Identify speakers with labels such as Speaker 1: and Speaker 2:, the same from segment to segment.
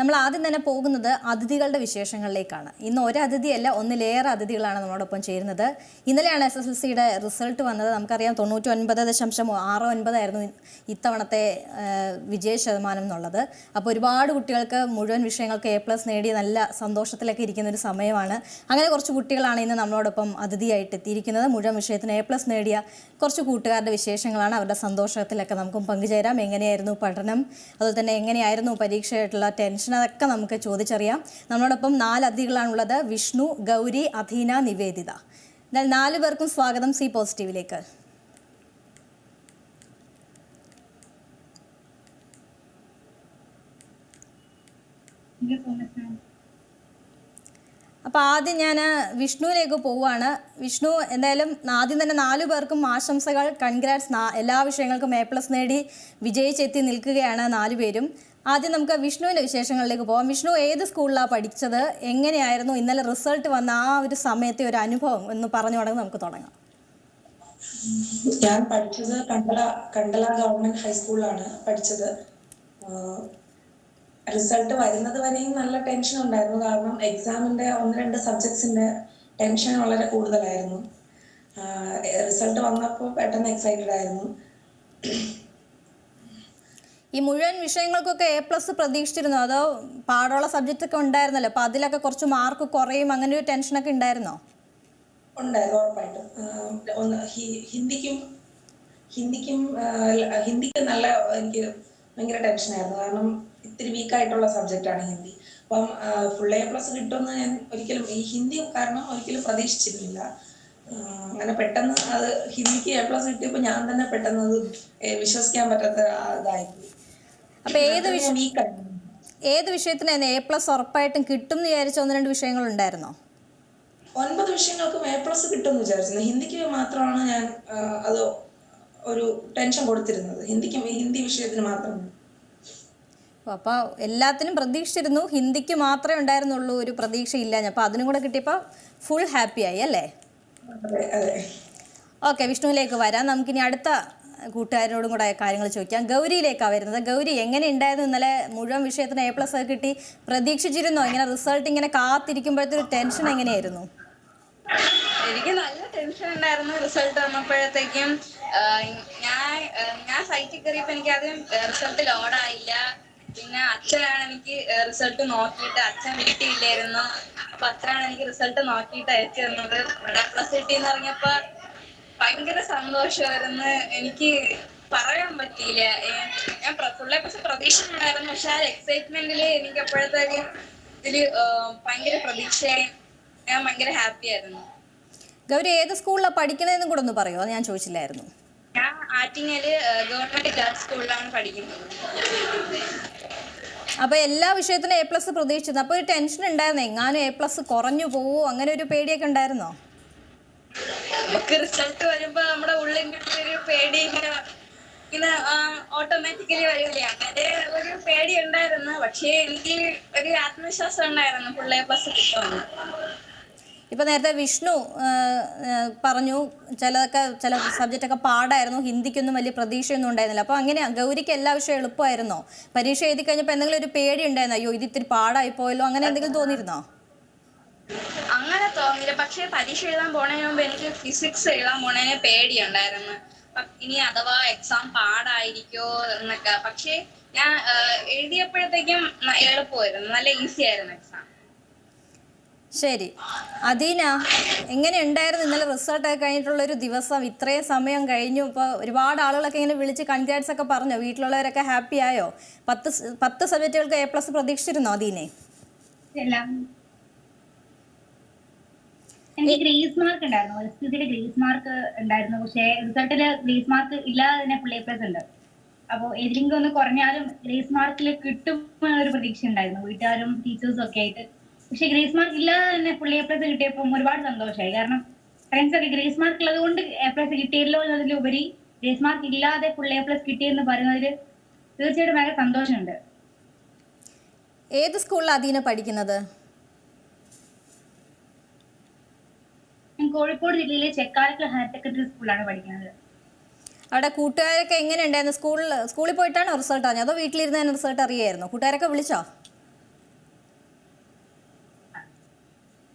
Speaker 1: നമ്മൾ ആദ്യം തന്നെ പോകുന്നത് അതിഥികളുടെ വിശേഷങ്ങളിലേക്കാണ്. ഇന്ന് ഒരു ഒന്നിലേറെ അതിഥികളാണ് നമ്മളോടൊപ്പം ചേരുന്നത്. ഇന്നലെയാണ് എസ് എസ് എൽ സിയുടെ റിസൾട്ട് വന്നത്. നമുക്കറിയാം തൊണ്ണൂറ്റി ഒൻപത് ദശാംശം ആറ് ഒൻപതായിരുന്നു ഇത്തവണത്തെ വിജയ ശതമാനം എന്നുള്ളത്. അപ്പോൾ ഒരുപാട് കുട്ടികൾക്ക് മുഴുവൻ വിഷയങ്ങൾക്ക് എ പ്ലസ് നേടി നല്ല സന്തോഷത്തിലൊക്കെ ഇരിക്കുന്ന ഒരു സമയമാണ്. അങ്ങനെ കുറച്ച് കുട്ടികളാണ് ഇന്ന് നമ്മളോടൊപ്പം അതിഥിയായിട്ട് എത്തിയിരിക്കുന്നത്. മുഴുവൻ വിഷയത്തിന് എ പ്ലസ് നേടിയ കുറച്ച് കൂട്ടുകാരുടെ വിശേഷങ്ങളാണ് അവരുടെ സന്തോഷത്തിലൊക്കെ നമുക്കും പങ്കുചേരാം. എങ്ങനെയായിരുന്നു പഠനം? അതുപോലെ തന്നെ എങ്ങനെയായിരുന്നു പരീക്ഷയായിട്ടുള്ള ടെൻഷൻ അതൊക്കെ നമുക്ക് ചോദിച്ചറിയാം. നമ്മളോടൊപ്പം നാല് അതിഥികളാണുള്ളത്. വിഷ്ണു ഗൗരി അധീന നിവേദിത. എന്നാൽ നാല് പേർക്കും സ്വാഗതം സി പോസിറ്റീവിലേക്ക്.
Speaker 2: Thank you.
Speaker 1: അപ്പോൾ ആദ്യം ഞാൻ വിഷ്ണുവിലേക്ക് പോവുകയാണ് വിഷ്ണു എന്തായാലും ആദ്യം തന്നെ നാലു പേർക്കും ആശംസകൾ. കൺഗ്രാറ്റ്സ് എല്ലാ വിഷയങ്ങൾക്കും എ പ്ലസ് നേടി വിജയിച്ചെത്തി നിൽക്കുകയാണ് നാലു പേരും. ആദ്യം നമുക്ക് വിഷ്ണുവിന്റെ വിശേഷങ്ങളിലേക്ക് പോകാം വിഷ്ണു ഏത് സ്കൂളിലാണ് പഠിച്ചത്? എങ്ങനെയായിരുന്നു ഇന്നലെ റിസൾട്ട് വന്ന ആ ഒരു സമയത്തെ ഒരു അനുഭവം എന്ന് പറഞ്ഞു തുടങ്ങി നമുക്ക് തുടങ്ങാം.
Speaker 3: ഞാൻ പഠിച്ചത് കണ്ടല കണ്ടല ഗവൺമെന്റ് ഹൈസ്കൂളിലാണ് പഠിച്ചത്. റിസൾട്ട് വരുന്നത് വരെയും നല്ല ടെൻഷൻ ഉണ്ടായിരുന്നു. കാരണം എക്സാമിന്റെ ഒന്ന് രണ്ട് സബ്ജക്ട്സിന്റെ ടെൻഷൻ വളരെ കൂടുതലായിരുന്നു. റിസൾട്ട് വന്നപ്പോൾ പെട്ടെന്ന് എക്സൈറ്റഡ് ആയിരുന്നു.
Speaker 1: ഈ മുഴുവൻ വിഷയങ്ങൾക്കൊക്കെ എ പ്ലസ് പ്രതീക്ഷിച്ചിരുന്നോ? അതോ പാടുള്ള സബ്ജക്റ്റ് ഒക്കെ ഉണ്ടായിരുന്നല്ലോ? അപ്പൊ അതിലൊക്കെ കുറച്ച് മാർക്ക് കുറയും അങ്ങനെ ഒരു ടെൻഷനൊക്കെ ഉണ്ടായിരുന്നോ?
Speaker 3: ഉണ്ടായിരുന്നു ഉറപ്പായിട്ടും. ഹിന്ദിക്കും ഹിന്ദിക്കും ഹിന്ദിക്ക് നല്ല എനിക്ക് ഭയങ്കര ടെൻഷനായിരുന്നു കാരണം ഇത്തിരി വീക്കായിട്ടുള്ള സബ്ജക്റ്റാണ് സബ്ജക്റ്റ് ആണ് ഹിന്ദി. അപ്പം ഫുൾ എ പ്ലസ് കിട്ടുമെന്ന് ഞാൻ ഒരിക്കലും ഈ ഹിന്ദി കാരണം ഒരിക്കലും പ്രതീക്ഷിച്ചിരുന്നില്ല. അങ്ങനെ പെട്ടെന്ന് അത് ഹിന്ദിക്ക് എ പ്ലസ് കിട്ടിയപ്പോൾ ഞാൻ തന്നെ പെട്ടെന്ന് അത് വിശ്വസിക്കാൻ പറ്റാത്ത ഇതായിപ്പോയി.
Speaker 1: ഏത് വിഷയത്തിന് വിഷയത്തിനായിരുന്നു എ പ്ലസ് ഉറപ്പായിട്ടും കിട്ടും എന്ന് വിചാരിച്ച ഒന്ന് രണ്ട് വിഷയങ്ങൾ ഉണ്ടായിരുന്നോ?
Speaker 3: ഒൻപത് വിഷയങ്ങൾക്കും എ പ്ലസ് കിട്ടുമെന്ന് വിചാരിച്ചിരുന്നു. ഹിന്ദിക്ക് മാത്രമാണ് ഞാൻ അത് ഒരു ടെൻഷൻ കൊടുത്തിരുന്നത്. ഹിന്ദിക്ക് ഹിന്ദി വിഷയത്തിന് മാത്രം
Speaker 1: അപ്പോൾ എല്ലാത്തിനും പ്രതീക്ഷിച്ചിരുന്നു. ഹിന്ദിക്ക് മാത്രമേ ഉണ്ടായിരുന്നുള്ളൂ ഒരു പ്രതീക്ഷ ഇല്ല അപ്പോൾ അതിനും കൂടെ കിട്ടിയപ്പോൾ ഫുൾ ഹാപ്പി ആയി അല്ലേ? ഓക്കെ വിഷ്ണുവിലേക്ക് വരാം. നമുക്കിനി അടുത്ത കൂട്ടുകാരനോടും കൂടെ കാര്യങ്ങൾ ചോദിക്കാം. ഗൗരിയിലേക്കാണ് വരുന്നത്. ഗൗരി എങ്ങനെ ഉണ്ടായിരുന്നു? ഇന്നലെ മുഴുവൻ വിഷയത്തിന് എ പ്ലസ് ഒക്കെ കിട്ടി. പ്രതീക്ഷിച്ചിരുന്നോ? ഇങ്ങനെ റിസൾട്ട് ഇങ്ങനെ കാത്തിരിക്കുമ്പോഴത്തെ ഒരു ടെൻഷൻ എങ്ങനെയായിരുന്നു?
Speaker 4: എനിക്ക് നല്ല ടെൻഷൻ ഉണ്ടായിരുന്നു റിസൾട്ട് വന്നപ്പോഴത്തേക്കും. ഞാൻ ഞാൻ സൈറ്റിൽ കയറിയപ്പോ എനിക്ക് ആദ്യം റിസൾട്ട് ലോഡായില്ല പിന്നെ അച്ഛനാണ് എനിക്ക് റിസൾട്ട് നോക്കിയിട്ട് അച്ഛൻ വീട്ടിലില്ലായിരുന്നു. അപ്പൊ അച്ഛനാണ് എനിക്ക് റിസൾട്ട് നോക്കിയിട്ട് അയച്ചു തന്നത്. പ്ലസ് കിട്ടിന്ന് പറഞ്ഞപ്പോ ഭയങ്കര സന്തോഷമായിരുന്നു. എനിക്ക് പറയാൻ പറ്റിയില്ല. ഞാൻ ഫുള്ളെ പക്ഷെ പ്രതീക്ഷിച്ചിട്ടുണ്ടായിരുന്നു. പക്ഷെ ആ എക്സൈറ്റ്മെന്റിൽ എനിക്ക് എപ്പോഴത്തേക്ക് ഇതിൽ ഭയങ്കര പ്രതീക്ഷയായി. ഞാൻ ഭയങ്കര ഹാപ്പി ആയിരുന്നു.
Speaker 1: ഗൗരി ഏത് സ്കൂളിലാണ് പഠിക്കണതെന്നും കൂടെ ഒന്ന് പറയുമോ ഞാൻ ചോദിച്ചില്ലായിരുന്നു.
Speaker 4: ഞാൻ ആറ്റിങ്ങൽ ഗവൺമെന്റ് ഗേൾസ് സ്കൂളിലാണ് പഠിക്കുന്നത്.
Speaker 1: അപ്പോൾ എല്ലാ വിഷയത്തിനും എ പ്ലസ് പ്രതീക്ഷിച്ചിരുന്നു. അപ്പൊ ഒരു ടെൻഷൻ ഉണ്ടായിരുന്നു? എങ്ങാനും എ പ്ലസ് കുറഞ്ഞു പോവോ? അങ്ങനെ ഒരു പേടിയൊക്കെ ഉണ്ടായിരുന്നോ?
Speaker 4: നമുക്ക് റിസൾട്ട് വരുമ്പോ നമ്മുടെ ഉള്ളിൽ ഒരു പേടി ഇങ്ങനെ ഓട്ടോമാറ്റിക്കലി വരില്ലേ അങ്ങനെ ഒരു പേടി ഉണ്ടായിരുന്നു. പക്ഷേ എനിക്ക് ഒരു ആത്മവിശ്വാസം ഉണ്ടായിരുന്നു. ഫുൾ എ പ്ലസ് കിട്ടുമെന്ന്.
Speaker 1: ഇപ്പോൾ നേരത്തെ വിഷ്ണു പറഞ്ഞു ചിലതൊക്കെ ചില സബ്ജക്റ്റൊക്കെ പാടായിരുന്നു ഹിന്ദിക്കൊന്നും വലിയ പ്രതീക്ഷയൊന്നും ഉണ്ടായിരുന്നില്ല. അപ്പോൾ അങ്ങനെ ഗൗരിക്ക് എല്ലാ വിഷയം എളുപ്പമായിരുന്നോ? പരീക്ഷ എഴുതി കഴിഞ്ഞപ്പോൾ എന്തെങ്കിലും ഒരു പേടി ഉണ്ടായിരുന്നോ? അയ്യോ ഇത് ഇത്തിരി പാടായി പോയല്ലോ അങ്ങനെ എന്തെങ്കിലും തോന്നിയിരുന്നോ?
Speaker 4: അങ്ങനെ തോന്നിയില്ല. പക്ഷേ പരീക്ഷ എഴുതാൻ പോണതിന് മുമ്പ് എനിക്ക് ഫിസിക്സ് എഴുതാൻ പോണതിന് പേടിയുണ്ടായിരുന്നു. ഇനി അഥവാ എക്സാം പാടായിരിക്കോ എന്നൊക്കെ. പക്ഷേ ഞാൻ എഴുതിയപ്പോഴത്തേക്കും എളുപ്പമായിരുന്നു. നല്ല ഈസി ആയിരുന്നു എക്സാം
Speaker 1: ശരി. അദീന എങ്ങനെ ഉണ്ടായിരുന്നു ഇന്നലെ റിസൾട്ട് ഒക്കെ കഴിഞ്ഞിട്ടുള്ള ഒരു ദിവസം? ഇത്രയും സമയം കഴിഞ്ഞു. ഇപ്പോൾ ഒരുപാട് ആളുകളൊക്കെ ഇങ്ങനെ വിളിച്ച് കൺഗ്രാറ്റ്സ് ഒക്കെ പറഞ്ഞു. വീട്ടിലുള്ളവരൊക്കെ ഹാപ്പി ആയോ? പത്ത് പത്ത് സബ്ജക്റ്റുകൾക്ക് എ പ്ലസ് പ്രതീക്ഷിച്ചിരുന്നോ അദീനെ?
Speaker 2: എനിക്ക് ഗ്രേസ് മാർക്ക് ഉണ്ടായിരുന്നു. പരിസ്ഥിതിയിൽ ഗ്രേസ് മാർക്ക് ഉണ്ടായിരുന്നു. പക്ഷേ റിസൾട്ടിൽ ഗ്രേസ് മാർക്ക് ഇല്ലാതെ തന്നെ ഫുൾ എ പ്ലസ് ഉണ്ട്. അപ്പോൾ ഏതെങ്കിലും ഒന്ന് കുറഞ്ഞാലും ഗ്രേസ് മാർക്കിൽ കിട്ടും എന്നൊരു പ്രതീക്ഷ ഉണ്ടായിരുന്നു. വീട്ടുകാരും ടീച്ചേഴ്സും ഒക്കെ ആയിട്ട്. പക്ഷെ ഗ്രേസ് മാർക്ക് ഇല്ലാതെ തന്നെ പുള്ളി എ പ്ലസ് കിട്ടിയപ്പോൾ ഒരുപാട് സന്തോഷമായി കാരണം ഫ്രണ്ട്സ് ഒക്കെ ഗ്രേസ് മാർക്ക് ഉള്ളത് കൊണ്ട് എ പ്ലസ് കിട്ടിയല്ലോ എന്നതിലുപരി ഗ്രേസ് മാർക്ക് ഇല്ലാതെ ഫുൾ എ പ്ലസ് കിട്ടിയെന്ന് പറയുന്നതിൽ തീർച്ചയായിട്ടും ഭയങ്കര സന്തോഷമുണ്ട്.
Speaker 1: ഏത് സ്കൂളിലാണ് അദീന പഠിക്കുന്നത്?
Speaker 2: ഞാൻ കോഴിക്കോട് ജില്ലയിലെ ചെക്കാലക്കൽ ഹയർ സെക്കൻഡറി സ്കൂളിലാണ് പഠിക്കുന്നത്.
Speaker 1: അവിടെ കൂട്ടുകാരൊക്കെ എങ്ങനെ ഉണ്ടായിരുന്നു? സ്കൂളിൽ സ്കൂളിൽ പോയിട്ടാണോ റിസൾട്ട് അറിഞ്ഞത്? അതോ വീട്ടിലിരുന്ന് റിസൾട്ട് അറിയായിരുന്നു? കൂട്ടുകാരൊക്കെ വിളിച്ചോ?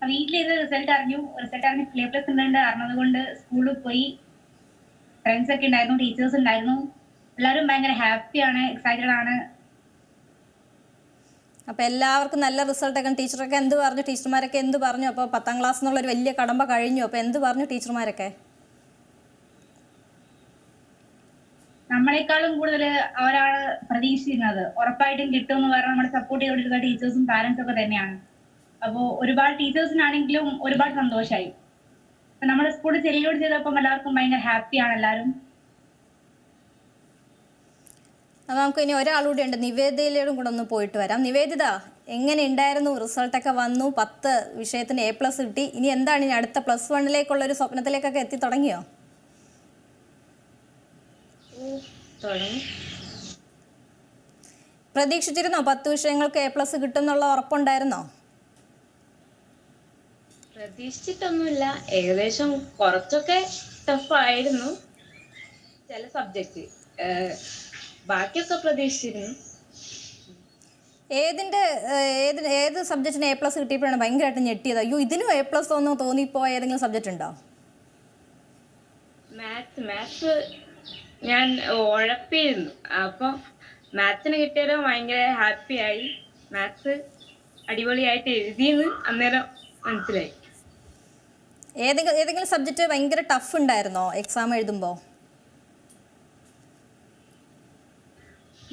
Speaker 2: വീട്ടിലിത് റിസൾട്ട് അറിഞ്ഞു. റിസൾട്ട് അറിഞ്ഞ് പ്ലേ പ്ലസ് ഉണ്ട് അറിഞ്ഞത് കൊണ്ട് സ്കൂളിൽ പോയി. ഫ്രണ്ട്സ് ഒക്കെ ഉണ്ടായിരുന്നു ടീച്ചേഴ്സ് ഉണ്ടായിരുന്നു. എല്ലാവരും ഭയങ്കര ഹാപ്പിയാണ് എക്സൈറ്റഡ് ആണ്.
Speaker 1: അപ്പോൾ എല്ലാവർക്കും നല്ല റിസൾട്ട് ഒക്കെ. ടീച്ചറൊക്കെ എന്ത് പറഞ്ഞു? ടീച്ചർമാരൊക്കെ എന്ത് പറഞ്ഞു? അപ്പോൾ പത്താം ക്ലാസ് എന്നുള്ള ഒരു വലിയ കടമ്പ കഴിഞ്ഞു. അപ്പോൾ എന്ത് പറഞ്ഞു ടീച്ചർമാരൊക്കെ
Speaker 2: നമ്മളെക്കാളും കൂടുതൽ അവരാണ് പ്രതീക്ഷിക്കുന്നത്. ഉറപ്പായിട്ടും കിട്ടും എന്ന് പറഞ്ഞാൽ നമ്മളെ സപ്പോർട്ട് ചെയ്തുകൊണ്ടിരുന്ന ടീച്ചേഴ്സും പാരന്റ്സും ഒക്കെ തന്നെയാണ്. അപ്പോൾ ഒരുപാട് ടീച്ചേഴ്സിനാണെങ്കിലും ഒരുപാട് സന്തോഷമായി നമ്മുടെ സ്കൂളിൽ സെലിബ്രേറ്റ് ചെയ്തപ്പം എല്ലാവർക്കും ഭയങ്കര ഹാപ്പിയാണ് എല്ലാവരും.
Speaker 1: അപ്പോൾ നമുക്ക് ഇനി ഒരാളൂടെ ഉണ്ട്. നിവേദയിലൂടെ കൂടെ ഒന്ന് പോയിട്ട് വരാം. നിവേദിത എങ്ങനെ ഉണ്ടായിരുന്നു? റിസൾട്ട് ഒക്കെ വന്നു. പത്ത് വിഷയത്തിന് എ പ്ലസ് കിട്ടി. ഇനി എന്താണ്? ഇനി അടുത്ത പ്ലസ് വണ്ണിലേക്കുള്ള ഒരു സ്വപ്നത്തിലേക്കൊക്കെ എത്തി തുടങ്ങിയോ?
Speaker 4: തുടങ്ങി.
Speaker 1: പ്രതീക്ഷിച്ചിരുന്നോ? പത്ത് വിഷയങ്ങൾക്ക് എ പ്ലസ് കിട്ടുമെന്നുള്ള ഉറപ്പുണ്ടായിരുന്നോ?
Speaker 4: പ്രതീക്ഷിച്ചിട്ടൊന്നുമില്ല. ഏകദേശം കുറച്ചൊക്കെ ടഫായിരുന്നു ചില സബ്ജക്റ്റ് ബാക്കിയൊക്കെ പ്രതീക്ഷിച്ചിരുന്നു.
Speaker 1: ഏതിന്റെ ഏത് ഏത് സബ്ജക്റ്റിന് എ പ്ലസ് കിട്ടിയപ്പോഴാണ് ഭയങ്കരമായിട്ട് ഞെട്ടിയത്? അയ്യോ ഇതിനും എ പ്ലസ് ഒന്നും തോന്നിപ്പോയ ഏതെങ്കിലും സബ്ജക്റ്റ് ഉണ്ടോ?
Speaker 4: മാത്സ് മാത്സ് ഞാൻ ഉഴപ്പിയിരുന്നു. അപ്പൊ മാത്സിന് കിട്ടിയാലും ഭയങ്കര ഹാപ്പിയായി മാത്സ് അടിപൊളിയായിട്ട് എഴുതിയെന്ന് അന്നേരം മനസ്സിലായി.
Speaker 1: ഏതെങ്കിലും ഏതെങ്കിലും സബ്ജക്റ്റ് ഭയങ്കര ടഫ് ഉണ്ടായിരുന്നോ എക്സാം എഴുതുമ്പോൾ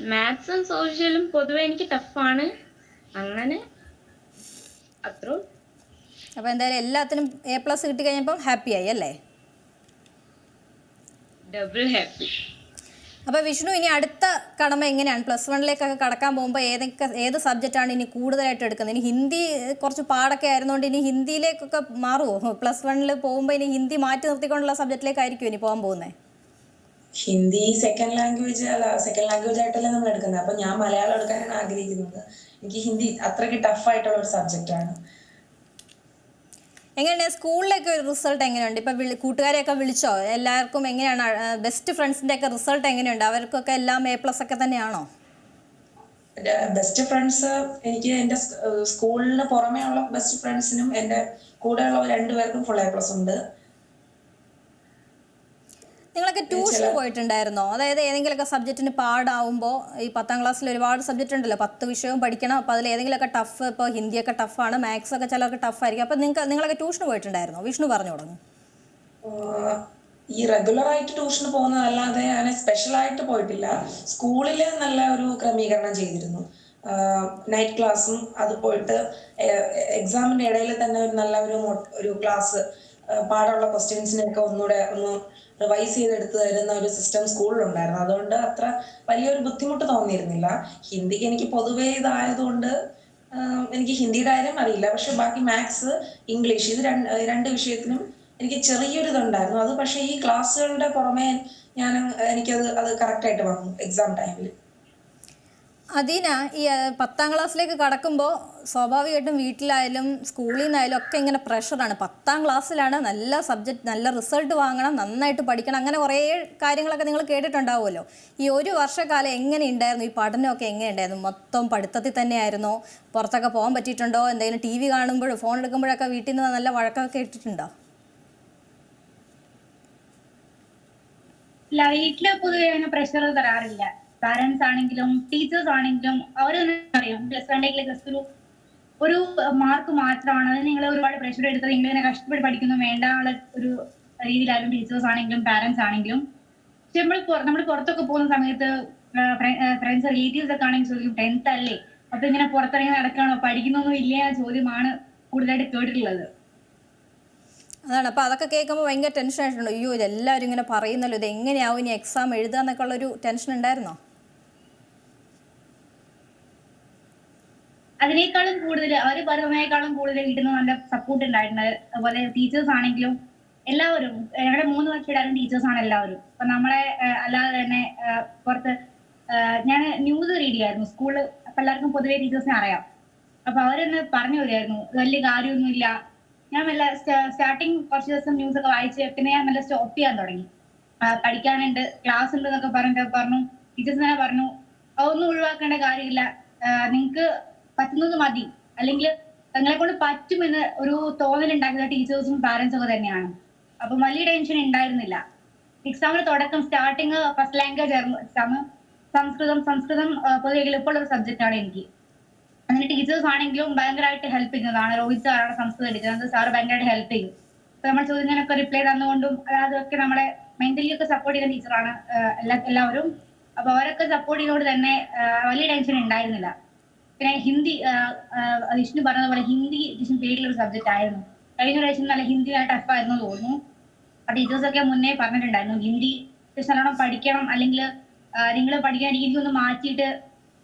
Speaker 4: മാത്സും സോഷ്യലും പൊതുവെ എനിക്ക് ടഫാണ് അങ്ങനെ അത്രോ
Speaker 1: അപ്പോൾ എന്തായാലും എല്ലാത്തിനും എ പ്ലസ് കിട്ടി കഴിഞ്ഞപ്പോ ഹാപ്പി ആയി അല്ലേ?
Speaker 4: ഡബിൾ ഹാപ്പി
Speaker 1: അപ്പോൾ വിഷ്ണു ഇനി അടുത്ത കടമ എങ്ങനെയാണ്? പ്ലസ് വണ്ണിലേക്കൊക്കെ കടക്കാൻ പോകുമ്പോൾ ഏതൊക്കെ ഏത് സബ്ജക്റ്റാണ് ഇനി കൂടുതലായിട്ട് എടുക്കുന്നത്? ഇനി ഹിന്ദി കുറച്ച് പാടൊക്കെ ആയിരുന്നുകൊണ്ട് ഇനി ഹിന്ദിയിലേക്കൊക്കെ മാറുമോ പ്ലസ് വണ്ണിൽ പോകുമ്പോൾ ഇനി ഹിന്ദി മാറ്റി നിർത്തിക്കൊണ്ടുള്ള സബ്ജക്റ്റിലേക്കായിരിക്കും ഇനി പോകാൻ പോകുന്നത്
Speaker 3: ഹിന്ദി സെക്കൻഡ് ലാംഗ്വേജ് അല്ല സെക്കൻഡ് ലാംഗ്വേജ് ആയിട്ടല്ലേ നമ്മൾ എടുക്കുന്നത്. അപ്പൊ ഞാൻ മലയാളം എടുക്കാനാണ് ആഗ്രഹിക്കുന്നത്. എനിക്ക് ഹിന്ദി അത്രയ്ക്ക് ടഫ് ആയിട്ടുള്ള ഒരു സബ്ജക്റ്റ് ആണ്.
Speaker 1: എങ്ങനെയാണ് സ്കൂളിലൊക്കെ ഒരു റിസൾട്ട് എങ്ങനെയുണ്ട്? ഇപ്പം കൂട്ടുകാരെയൊക്കെ വിളിച്ചോ? എല്ലാവർക്കും എങ്ങനെയാണ്? ബെസ്റ്റ് ഫ്രണ്ട്സിന്റെ ഒക്കെ റിസൾട്ട് എങ്ങനെയുണ്ട്? അവർക്കൊക്കെ എല്ലാം എ പ്ലസ് ഒക്കെ തന്നെയാണോ?
Speaker 3: ബെസ്റ്റ് ഫ്രണ്ട്സ് എനിക്ക് എന്റെ സ്കൂളിന് പുറമേ ഉള്ള ബെസ്റ്റ് ഫ്രണ്ട്സിനും എന്റെ കൂടെയുള്ള രണ്ടുപേർക്കും ഫുൾ എ പ്ലസ് ഉണ്ട്.
Speaker 1: നിങ്ങളൊക്കെ ട്യൂഷന് പോയിട്ടുണ്ടായിരുന്നോ? അതായത് ഏതെങ്കിലുമൊക്കെ സബ്ജക്റ്റിന് പാടാവുമ്പോൾ ഈ പത്താം ക്ലാസ്സിൽ ഒരുപാട് സബ്ജക്റ്റ് ഉണ്ടല്ലോ. പത്ത് വിഷയവും പഠിക്കണം. അപ്പോൾ അതിൽ ഏതെങ്കിലുമൊക്കെ ടഫ് ഇപ്പോൾ ഹിന്ദിയൊക്കെ ടഫാണ് മാത്സ് ഒക്കെ ചിലർക്ക് ടഫായിരിക്കും അപ്പോൾ നിങ്ങൾക്ക് നിങ്ങളൊക്കെ ട്യൂഷന് പോയിട്ടുണ്ടായിരുന്നോ? വിഷ്ണു പറഞ്ഞു തുടങ്ങും.
Speaker 3: ഈ റെഗുലർ ആയിട്ട് ട്യൂഷന് പോകുന്നതല്ലാതെ ഞാൻ സ്പെഷ്യൽ ആയിട്ട് പോയിട്ടില്ല. സ്കൂളിൽ നല്ല ഒരു ക്രമീകരണം ചെയ്തിരുന്നു. നൈറ്റ് ക്ലാസ്സും അത് പോയിട്ട് എക്സാമിന്റെ ഇടയിൽ തന്നെ ഒരു നല്ല ഒരു ഒരു ക്ലാസ് പാടുള്ള ക്വസ്റ്റ്യൻസിനെയൊക്കെ ഒന്നുകൂടെ ഒന്ന് റിവൈസ് ചെയ്തെടുത്ത് തരുന്ന ഒരു സിസ്റ്റം സ്കൂളിലുണ്ടായിരുന്നു അതുകൊണ്ട് അത്ര വലിയൊരു ബുദ്ധിമുട്ട് തോന്നിയിരുന്നില്ല. ഹിന്ദിക്ക് എനിക്ക് പൊതുവേ ഇതായതുകൊണ്ട് എനിക്ക് ഹിന്ദിയുടെ കാര്യം അറിയില്ല. പക്ഷെ ബാക്കി മാത്സ് ഇംഗ്ലീഷ് ഇത് രണ്ട് രണ്ട് വിഷയത്തിനും എനിക്ക് ചെറിയൊരു ഇതുണ്ടായിരുന്നു. അത് പക്ഷേ ഈ ക്ലാസ്സുകളുടെ പുറമെ ഞാൻ എനിക്കത് അത് കറക്റ്റായിട്ട് വന്നു. എക്സാം ടൈമിൽ
Speaker 1: അദീന ഈ പത്താം ക്ലാസ്സിലേക്ക് കടക്കുമ്പോൾ സ്വാഭാവികമായിട്ടും വീട്ടിലായാലും സ്കൂളിൽ നിന്നായാലും ഒക്കെ ഇങ്ങനെ പ്രഷറാണ്. പത്താം ക്ലാസ്സിലാണ് നല്ല സബ്ജക്റ്റ് നല്ല റിസൾട്ട് വാങ്ങണം നന്നായിട്ട് പഠിക്കണം അങ്ങനെ കുറേ കാര്യങ്ങളൊക്കെ നിങ്ങൾ കേട്ടിട്ടുണ്ടാവുമല്ലോ. ഈ ഒരു വർഷക്കാലം എങ്ങനെ ഉണ്ടായിരുന്നു ഈ പഠനമൊക്കെ എങ്ങനെ ഉണ്ടായിരുന്നു മൊത്തം പഠിത്തത്തിൽ തന്നെയായിരുന്നോ? പുറത്തൊക്കെ പോകാൻ പറ്റിയിട്ടുണ്ടോ? എന്തെങ്കിലും ടി വി കാണുമ്പോഴും ഫോൺ എടുക്കുമ്പോഴൊക്കെ വീട്ടിൽ നിന്ന് നല്ല വഴക്കൊക്കെ
Speaker 2: കേട്ടിട്ടുണ്ടോ? വീട്ടിൽ പൊതുവെ അങ്ങനെ പ്രഷർ തരാറില്ല. പാരന്റ്സ് ആണെങ്കിലും ടീച്ചേഴ്സ് ആണെങ്കിലും അവർ അറിയാം പ്ലസ് വണ്ണിലേക്ക് ജസ്റ്റ് ഒരു ഒരു മാർക്ക് മാത്രമാണ്. അത് നിങ്ങൾ ഒരുപാട് പ്രഷർ എടുത്തത്. നിങ്ങൾ ഇങ്ങനെ കഷ്ടപ്പെട്ട് പഠിക്കുന്നു. വേണ്ട ഒരു രീതിയിലായാലും ടീച്ചേഴ്സ് ആണെങ്കിലും പാരന്റ്സ് ആണെങ്കിലും. പക്ഷെ നമ്മൾ നമ്മൾ പുറത്തൊക്കെ പോകുന്ന സമയത്ത് ഫ്രണ്ട്സ് റിലേറ്റീവ്സ് ഒക്കെ ആണെങ്കിൽ ചോദിക്കും ടെൻത്ത് അല്ലേ? അപ്പൊ ഇങ്ങനെ പുറത്തിറങ്ങി നടക്കണോ പഠിക്കുന്നൊന്നും ഇല്ല? ചോദ്യമാണ് കൂടുതലായിട്ട് കേട്ടിട്ടുള്ളത്.
Speaker 1: അതാണ്. അപ്പോൾ അതൊക്കെ കേൾക്കുമ്പോൾ ഭയങ്കര ടെൻഷൻ ആയിട്ടുണ്ട്. അയ്യോ ഇതെല്ലാവരും ഇങ്ങനെ പറയുന്നല്ലോ. ഇത് എങ്ങനെയാവും ഇനി എക്സാം എഴുതുക എന്നൊക്കെ ഉള്ളൊരു ടെൻഷൻ ഉണ്ടായിരുന്നോ?
Speaker 2: അതിനേക്കാളും കൂടുതൽ അവർ പറയുന്നതിനേക്കാളും കൂടുതൽ വീട്ടിൽ നിന്ന് നല്ല സപ്പോർട്ട് ഉണ്ടായിട്ടുണ്ട്. അതുപോലെ ടീച്ചേഴ്സ് ആണെങ്കിലും എല്ലാവരും ഞങ്ങളുടെ മൂന്ന് വർഷമായാലും ടീച്ചേഴ്സ് ആണ് എല്ലാവരും. അപ്പൊ നമ്മളെ അല്ലാതെ തന്നെ പുറത്ത് ഞാൻ ന്യൂസ് റീഡ് ചെയ്യായിരുന്നു. സ്കൂളിൽ എല്ലാവർക്കും പൊതുവെ ടീച്ചേഴ്സിനെ അറിയാം. അപ്പൊ അവരെന്നെ പറഞ്ഞു തരുമായിരുന്നു വലിയ കാര്യമൊന്നുമില്ല ഞാൻ മെല്ലെ സ്റ്റാർട്ടിങ് കുറച്ച് ദിവസം ന്യൂസ് ഒക്കെ വായിച്ച് പിന്നെ ഞാൻ മെല്ലെ സ്റ്റോപ്പ് ചെയ്യാൻ തുടങ്ങി. പഠിക്കാനുണ്ട് ക്ലാസ് ഉണ്ട് എന്നൊക്കെ പറഞ്ഞിട്ട് പറഞ്ഞു ടീച്ചേഴ്സ് തന്നെ പറഞ്ഞു. അതൊന്നും ഒഴിവാക്കേണ്ട കാര്യമില്ല. നിങ്ങൾക്ക് പറ്റുന്നത് മതി. അല്ലെങ്കിൽ തങ്ങളെ കൊണ്ട് പറ്റുമെന്ന് ഒരു തോന്നൽ ഉണ്ടാക്കുന്ന ടീച്ചേഴ്സും പാരന്റ്സും ഒക്കെ തന്നെയാണ്. അപ്പൊ വലിയ ടെൻഷൻ ഉണ്ടായിരുന്നില്ല. എക്സാമിന് തുടക്കം സ്റ്റാർട്ടിങ് ഫസ്റ്റ് ലാംഗ്വേജ് ആയിരുന്നു എക്സാം സംസ്കൃതം സംസ്കൃതം പൊതുവെ എളുപ്പമുള്ള ഒരു സബ്ജക്റ്റ് ആണ് എനിക്ക്. അങ്ങനെ ടീച്ചേഴ്സ് ആണെങ്കിലും ഭയങ്കരമായിട്ട് ഹെൽപ്പ് ചെയ്യുന്നതാണ് രോഹിത് സാറാണ് സംസ്കൃതം എടുക്കുന്നത് സാറ് ഭയങ്കരമായിട്ട് ഹെൽപ്പ് ചെയ്യും അപ്പൊ നമ്മൾ ചോദ്യത്തിനൊക്കെ റിപ്ലൈ തന്നുകൊണ്ടും അതൊക്കെ നമ്മളെ മെന്റലി ഒക്കെ സപ്പോർട്ട് ചെയ്യുന്ന ടീച്ചറാണ് എല്ലാ എല്ലാവരും. അപ്പൊ അവരൊക്കെ സപ്പോർട്ട് ചെയ്തുകൊണ്ട് തന്നെ വലിയ ടെൻഷൻ ഉണ്ടായിരുന്നില്ല. പിന്നെ ഹിന്ദി വിഷ്ണു പറഞ്ഞ പോലെ ഹിന്ദി അത്യാവശ്യം പേടിയുള്ള സബ്ജക്റ്റ് ആയിരുന്നു. കഴിഞ്ഞ പ്രാവശ്യം നല്ല ഹിന്ദി നല്ല ടഫായിരുന്നു തോന്നുന്നു. ആ ടീച്ചേഴ്സ് ഒക്കെ മുന്നേ പറഞ്ഞിട്ടുണ്ടായിരുന്നു ഹിന്ദി നല്ലോണം പഠിക്കണം അല്ലെങ്കിൽ നിങ്ങൾ പഠിക്കാൻ രീതി ഒന്ന് മാറ്റിയിട്ട്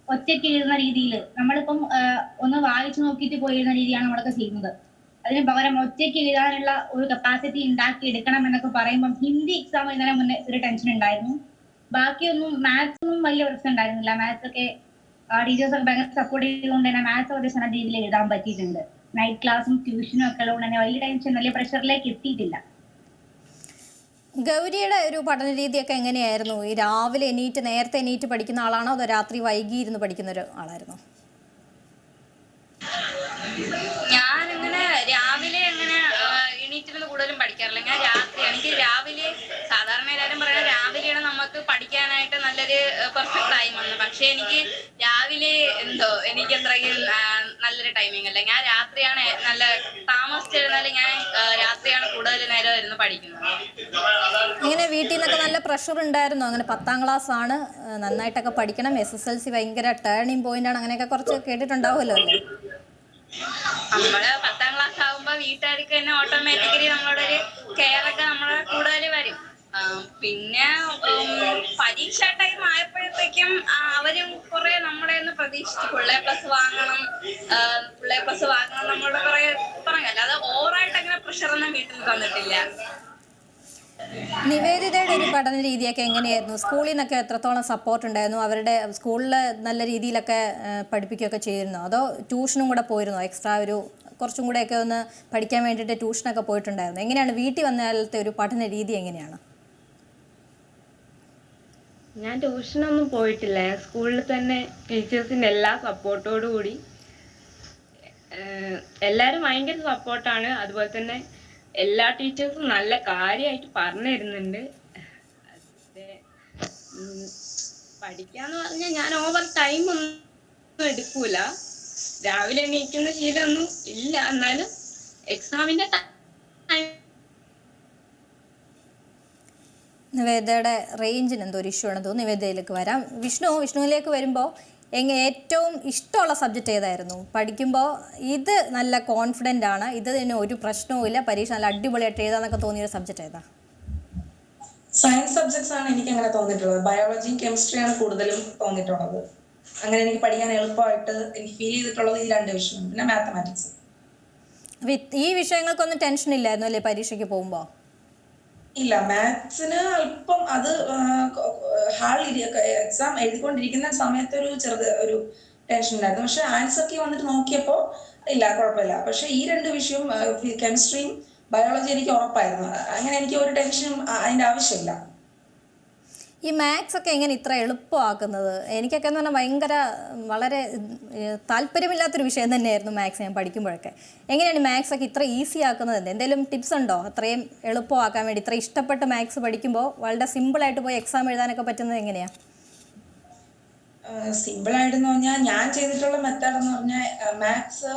Speaker 2: ഒറ്റയ്ക്ക് എഴുതുന്ന രീതിയിൽ നമ്മളിപ്പം ഒന്ന് വായിച്ചു നോക്കിയിട്ട് പോയി എഴുതുന്ന രീതിയാണ് നമ്മളൊക്കെ ചെയ്യുന്നത്. അതിന് പകരം ഒറ്റയ്ക്ക് എഴുതാനുള്ള ഒരു കപ്പാസിറ്റി ഉണ്ടാക്കി എടുക്കണം എന്നൊക്കെ പറയുമ്പോൾ ഹിന്ദി എക്സാം എഴുതാൻ മുന്നേ ഒരു ടെൻഷൻ ഉണ്ടായിരുന്നു. ബാക്കിയൊന്നും മാത്സ് ഒന്നും വലിയ പ്രശ്നം ഉണ്ടായിരുന്നില്ല. മാത്സ് ഒക്കെ ടീച്ചേഴ്സ് ഒക്കെ ഭയങ്കര സപ്പോർട്ട് ചെയ്തുകൊണ്ട് തന്നെ മാത്സ് അത്യാവശ്യം നല്ല രീതിയിൽ എഴുതാൻ പറ്റിയിട്ടുണ്ട്. നൈറ്റ് ക്ലാസ്സും ട്യൂഷനും ഒക്കെ ഉള്ളതുകൊണ്ട് തന്നെ വലിയ ടെൻഷൻ വലിയ പ്രഷറിലേക്ക് എത്തിയിട്ടില്ല.
Speaker 1: ഗൗരിയുടെ ഒരു പഠന രീതിയൊക്കെ എങ്ങനെയായിരുന്നു? ഈ രാവിലെ എണീറ്റ് നേരത്തെ എണീറ്റ് പഠിക്കുന്ന ആളാണോ അതോ രാത്രി വൈകി ഇരുന്ന് പഠിക്കുന്ന ഒരു ആളായിരുന്നോ?
Speaker 4: ഞാൻ ഇങ്ങനെ രാവിലെ അങ്ങനെ എണീറ്റിരുന്ന് കൂടുതലും പഠിക്കാറില്ല. ഞാൻ പഠിക്കാനായിട്ട് നല്ലൊരു പെർഫെക്റ്റ് ടൈം ആണ് പക്ഷെ എനിക്ക് രാവിലെ എന്തോ എനിക്ക് അത്രയും നല്ലൊരു ടൈമിംഗ് അല്ല. ഞാൻ രാത്രിയാണ് നല്ല താമസിച്ചിരുന്നാലും ഞാൻ രാത്രിയാണ് കൂടുതൽ നേരം ഇരുന്ന് പഠിക്കുന്നത്.
Speaker 1: ഇങ്ങനെ വീട്ടിൽ നിന്നൊക്കെ നല്ല പ്രഷർ ഉണ്ടായിരുന്നു. അങ്ങനെ പത്താം ക്ലാസ് ആണ്. നന്നായിട്ടൊക്കെ പഠിക്കണം. എസ് എസ് എൽ സി ഭയങ്കര ടേണിംഗ് പോയിന്റ് ആണ്. അങ്ങനെയൊക്കെ കുറച്ച് കേട്ടിട്ടുണ്ടാവുമല്ലോ അല്ലേ?
Speaker 4: നമ്മൾ പത്താം ക്ലാസ് ആകുമ്പോ വീട്ടുകാർക്ക് തന്നെ ഓട്ടോമാറ്റിക്കലി നമ്മളോടൊരു കെയർ ഒക്കെ നമ്മളെ കൂടുതൽ വരും. പിന്നെ പരീക്ഷ ടൈം ആയപ്പോഴത്തേക്കും അവരും കുറെ നമ്മളെ ഒന്ന് പ്രതീക്ഷിച്ചു. എ പ്ലസ് വാങ്ങണം എ പ്ലസ് വാങ്ങണം നമ്മളോട് കുറെ പറഞ്ഞു. അല്ലാതെ ഓവറായിട്ട് അങ്ങനെ പ്രഷർ ഒന്നും വീട്ടിൽ തന്നിട്ടില്ല.
Speaker 1: നിവേദിതയുടെ ഒരു പഠന രീതിയൊക്കെ എങ്ങനെയായിരുന്നു? സ്കൂളിൽ നിന്നൊക്കെ എത്രത്തോളം സപ്പോർട്ട് ഉണ്ടായിരുന്നു? അവരുടെ സ്കൂളിൽ നല്ല രീതിയിലൊക്കെ പഠിപ്പിക്കുകയൊക്കെ ചെയ്തിരുന്നു? അതോ ട്യൂഷനും കൂടെ പോയിരുന്നോ? എക്സ്ട്രാ ഒരു കുറച്ചും കൂടെയൊക്കെ ഒന്ന് പഠിക്കാൻ വേണ്ടിയിട്ട് ട്യൂഷനൊക്കെ പോയിട്ടുണ്ടായിരുന്നു. എങ്ങനെയാണ് വീട്ടിൽ വന്ന കാലത്തെ ഒരു പഠന രീതി എങ്ങനെയാണ്?
Speaker 5: ഞാൻ ട്യൂഷനൊന്നും പോയിട്ടില്ല. സ്കൂളിൽ തന്നെ ടീച്ചേഴ്സിന്റെ എല്ലാ സപ്പോർട്ടോടു കൂടി എല്ലാവരും ഭയങ്കര സപ്പോർട്ടാണ്. അതുപോലെ തന്നെ എല്ലാ ടീച്ചേഴ്സും നല്ല കാര്യമായിട്ട് പറഞ്ഞു തരുന്നുണ്ട് പഠിക്കാന്ന് പറഞ്ഞാൽ ഞാൻ ഓവർ ടൈം ഒന്നും എടുക്കൂല. രാവിലെ എണീക്കുന്ന ശീലമൊന്നും ഇല്ല. എന്നാലും എക്സാമിന്റെ ടൈം
Speaker 1: നിവേദയുടെ റേഞ്ചിന് എന്തോ ഒരു ഇഷ്യൂ ആണെന്ന് തോന്നുന്നു. നിവേദയിലേക്ക് വരാം. വിഷ്ണു വിഷ്ണുവിലേക്ക് വരുമ്പോൾ എങ്ങ ഏറ്റവും ഇഷ്ടമുള്ള സബ്ജക്റ്റ് ഏതായിരുന്നു? പഠിക്കുമ്പോൾ ഇത് നല്ല കോൺഫിഡന്റ് ആണ്. ഇത് തന്നെ ഒരു പ്രശ്നവും ഇല്ല. പരീക്ഷ നല്ല അടിപൊളിയായിട്ട് എഴുതാന്നൊക്കെ തോന്നിയൊരു സബ്ജക്റ്റ് ഏതാ?
Speaker 3: സയൻസ് സബ്ജക്ട്സ് ആണ് എനിക്ക് അങ്ങനെ തോന്നിയിട്ടുള്ളത് കെമിസ്ട്രി ആണ് കൂടുതലും തോന്നിയിട്ടുള്ളത്. അങ്ങനെ എനിക്ക് പഠിക്കാൻ എളുപ്പമായിട്ട് എനിക്ക് ഫീൽ ചെയ്തിട്ടുള്ളത് ഈ രണ്ട് വിഷയം പിന്നെ മാത്തമാറ്റിക്സ്
Speaker 1: ഈ വിഷയങ്ങൾക്കൊന്നും ടെൻഷൻ ഇല്ലായിരുന്നു അല്ലേ പരീക്ഷയ്ക്ക് പോകുമ്പോൾ
Speaker 3: ഇല്ല. മാത്സിന് അല്പം അത് ഹാളിൽ എക്സാം എഴുതിക്കൊണ്ടിരിക്കുന്ന സമയത്ത് ഒരു ചെറുത് ഒരു ടെൻഷൻ ഉണ്ടായിരുന്നു. പക്ഷെ ആൻസർ ഒക്കെ വന്നിട്ട് നോക്കിയപ്പോൾ ഇല്ല കുഴപ്പമില്ല. പക്ഷെ ഈ രണ്ട് വിഷയവും കെമിസ്ട്രിയും ബയോളജി എനിക്ക് ഉറപ്പായിരുന്നു. അങ്ങനെ എനിക്ക് ഒരു ടെൻഷനും അതിന്റെ ആവശ്യമില്ല.
Speaker 1: ഈ മാത്സ് ഒക്കെ എങ്ങനെ ഇത്ര എളുപ്പമാക്കുന്നത്? എനിക്കൊക്കെ എന്ന് പറഞ്ഞാൽ ഭയങ്കര വളരെ താല്പര്യമില്ലാത്തൊരു വിഷയം തന്നെയായിരുന്നു മാത്സ് ഞാൻ പഠിക്കുമ്പോഴൊക്കെ. എങ്ങനെയാണ് മാത്സ് ഒക്കെ ഇത്ര ഈസി ആക്കുന്നത് എന്തെങ്കിലും ടിപ്സ് ഉണ്ടോ? അത്രയും എളുപ്പമാക്കാൻ വേണ്ടി ഇത്ര ഇഷ്ടപ്പെട്ട് മാത്സ് പഠിക്കുമ്പോൾ വളരെ സിമ്പിളായിട്ട് പോയി എക്സാം എഴുതാനൊക്കെ പറ്റുന്നത് എങ്ങനെയാണ്
Speaker 3: സിമ്പിൾ ആയിട്ടെന്ന് പറഞ്ഞാൽ ഞാൻ ചെയ്തിട്ടുള്ള മെത്തേഡ് എന്ന് പറഞ്ഞാൽ മാത്സ്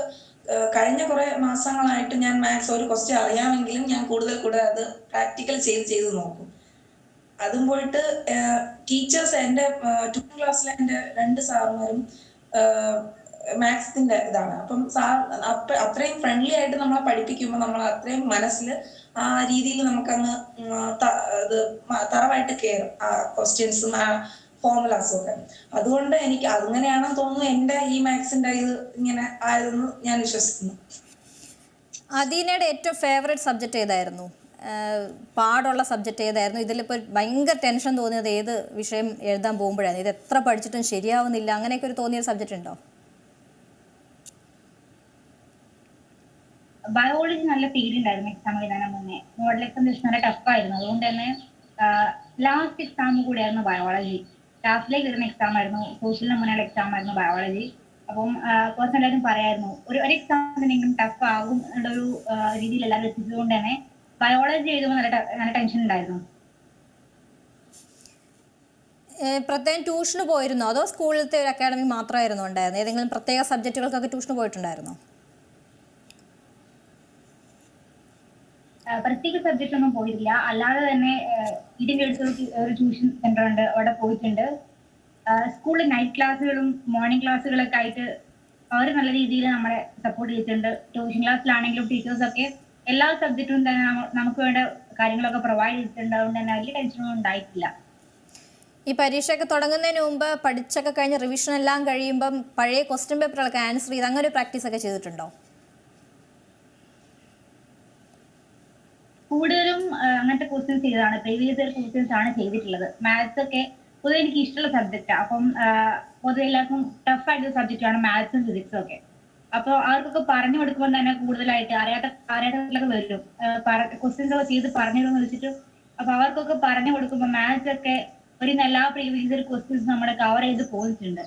Speaker 3: കഴിഞ്ഞ കുറെ മാസങ്ങളായിട്ട് ഞാൻ മാത്സ് ഒരു ക്വസ്റ്റ്യൻ അറിയാമെങ്കിലും ഞാൻ കൂടുതൽ കൂടുതൽ അത് പ്രാക്ടിക്കൽ ചെയ്ത് ചെയ്ത് നോക്കും. അതും പോയിട്ട് ടീച്ചേഴ്സ് എന്റെ ട്യൂഷൻ ക്ലാസ്സിലെ എന്റെ രണ്ട് സാറുമാരും മാത്സിന്റെ ഇതാണ്. അപ്പം സാർ അത്രയും ഫ്രണ്ട്ലി ആയിട്ട് നമ്മളെ പഠിപ്പിക്കുമ്പോൾ നമ്മൾ അത്രയും മനസ്സിൽ ആ രീതിയിൽ ത- ഇത് തറവായിട്ട് കയറും ആ ക്വസ്റ്റ്യൻസും ആ ഫോർമുലാസും ഒക്കെ. അതുകൊണ്ട് എനിക്ക് അങ്ങനെയാണെന്ന് തോന്നുന്നു എന്റെ ഈ മാത്സിന്റെ ഇത് ഇങ്ങനെ ആയതെന്ന് ഞാൻ വിശ്വസിക്കുന്നു.
Speaker 1: അദീനയുടെ ഏറ്റവും ഫേവറേറ്റ് സബ്ജക്ട് ഏതായിരുന്നു? പാടുള്ള സബ്ജക്റ്റ് ഏതായിരുന്നു? ഇതിലിപ്പോൾ ഭയങ്കര ടെൻഷൻ തോന്നിയത് ഏത് വിഷയം എഴുതാൻ പോകുമ്പോഴായിരുന്നു? ഇത് എത്ര പഠിച്ചിട്ടും ശരിയാവുന്നില്ല. അങ്ങനെയൊക്കെ ഒരു തോന്നിയ സബ്ജക്റ്റ് ഉണ്ടോ?
Speaker 2: ബയോളജി നല്ല പേടി ഉണ്ടായിരുന്നു എക്സാം എഴുതാൻ മുന്നേ മോഡൽ എക്സാം നല്ല ടഫായിരുന്നു അതുകൊണ്ട് തന്നെ ലാസ്റ്റ് എക്സാം കൂടിയായിരുന്നു ബയോളജി ലാസ്റ്റിലേക്ക് വരുന്ന എക്സാം ആയിരുന്നു. സോഷ്യലിന് മുന്നിലുള്ള എക്സാം ആയിരുന്നു ബയോളജി അപ്പം പേഴ്സൺ എല്ലാവരും പറയായിരുന്നു ഒരു ഒരു എക്സാം എന്തെങ്കിലും ടഫ് ആകും എന്നുള്ളൊരു രീതിയിൽ എല്ലാവരും എത്തിച്ചതുകൊണ്ട് തന്നെ ബയോളജി എഴുതുമ്പോൾ നല്ല നല്ല ടെൻഷൻ ഉണ്ടായിരുന്നു
Speaker 1: പ്രത്യേകം ട്യൂഷന് പോയിരുന്നു? അതോ സ്കൂളിലത്തെ ഒരു അക്കാഡമി മാത്രമായിരുന്നു ഉണ്ടായിരുന്നത് ഏതെങ്കിലും പ്രത്യേക സബ്ജക്റ്റുകൾക്കൊക്കെ ട്യൂഷന് പോയിട്ടുണ്ടായിരുന്നോ?
Speaker 2: പ്രത്യേക സബ്ജക്റ്റ് ഒന്നും പോയിട്ടില്ല. അല്ലാതെ തന്നെ ഇതിന്റെ ഇതിന്റെ അടുത്ത് ഒരു- ട്യൂഷൻ സെന്റർ ഉണ്ട്. അവിടെ പോയിട്ടുണ്ട്. സ്കൂളിൽ നൈറ്റ് ക്ലാസ്സുകളും മോർണിംഗ് ക്ലാസ്സുകളൊക്കെ ആയിട്ട് അവർ നല്ല രീതിയിൽ നമ്മളെ സപ്പോർട്ട് ചെയ്തിട്ടുണ്ട്. ട്യൂഷൻ ക്ലാസ്സിലാണെങ്കിലും ടീച്ചേഴ്സ് ഒക്കെ എല്ലാ സബ്ജക്റ്റും തന്നെ നമുക്ക് വേണ്ട കാര്യങ്ങളൊക്കെ പ്രൊവൈഡ് ചെയ്തിട്ടുണ്ട് അതുകൊണ്ട് തന്നെ വലിയ ടെൻഷനൊന്നും ഉണ്ടായിട്ടില്ല.
Speaker 1: ഈ പരീക്ഷയൊക്കെ തുടങ്ങുന്നതിന് മുമ്പ് പഠിച്ചൊക്കെ കഴിഞ്ഞ് റിവിഷൻ എല്ലാം കഴിയുമ്പം പഴയ ക്വസ്റ്റ്യൻ പേപ്പറുകളൊക്കെ ആൻസർ ചെയ്ത് അങ്ങനെ ഒരു പ്രാക്ടീസ് ഒക്കെ ചെയ്തിട്ടുണ്ടോ?
Speaker 2: കൂടുതലും അങ്ങനത്തെ ക്വസ്റ്റ്യൻസ് ചെയ്തതാണ്. പ്രീവിയസ് ഇയർ ക്വസ്റ്റ്യൻസ് ആണ് ചെയ്തിട്ടുള്ളത്. മാത്സ് ഒക്കെ പൊതുവെ എനിക്ക് ഇഷ്ടമുള്ള സബ്ജക്റ്റ് അപ്പം പൊതുവെ എല്ലാവർക്കും ടഫ് ആയിട്ടുള്ള സബ്ജക്റ്റ് ആണ് മാത്സും ഫിസിക്സും ഒക്കെ. അപ്പോൾ അവർക്കൊക്കെ പറഞ്ഞു കൊടുക്കുമ്പോൾ തന്നെ കൂടുതലായിട്ട് അറിയാത്ത അറിയാത്തവരിലൊക്കെ വരും. ക്വസ്റ്റ്യൻസ് ഒക്കെ ചെയ്ത് പറഞ്ഞു തരുമെന്ന് വെച്ചിട്ട്. അപ്പൊ അവർക്കൊക്കെ പറഞ്ഞു കൊടുക്കുമ്പോൾ മാത്സ് ഒക്കെ ഒരു എല്ലാ പ്രീവിയസ് ഇയർ ക്വസ്റ്റ്യൻസ് നമ്മുടെ കവർ ചെയ്ത് പോയിട്ടുണ്ട്.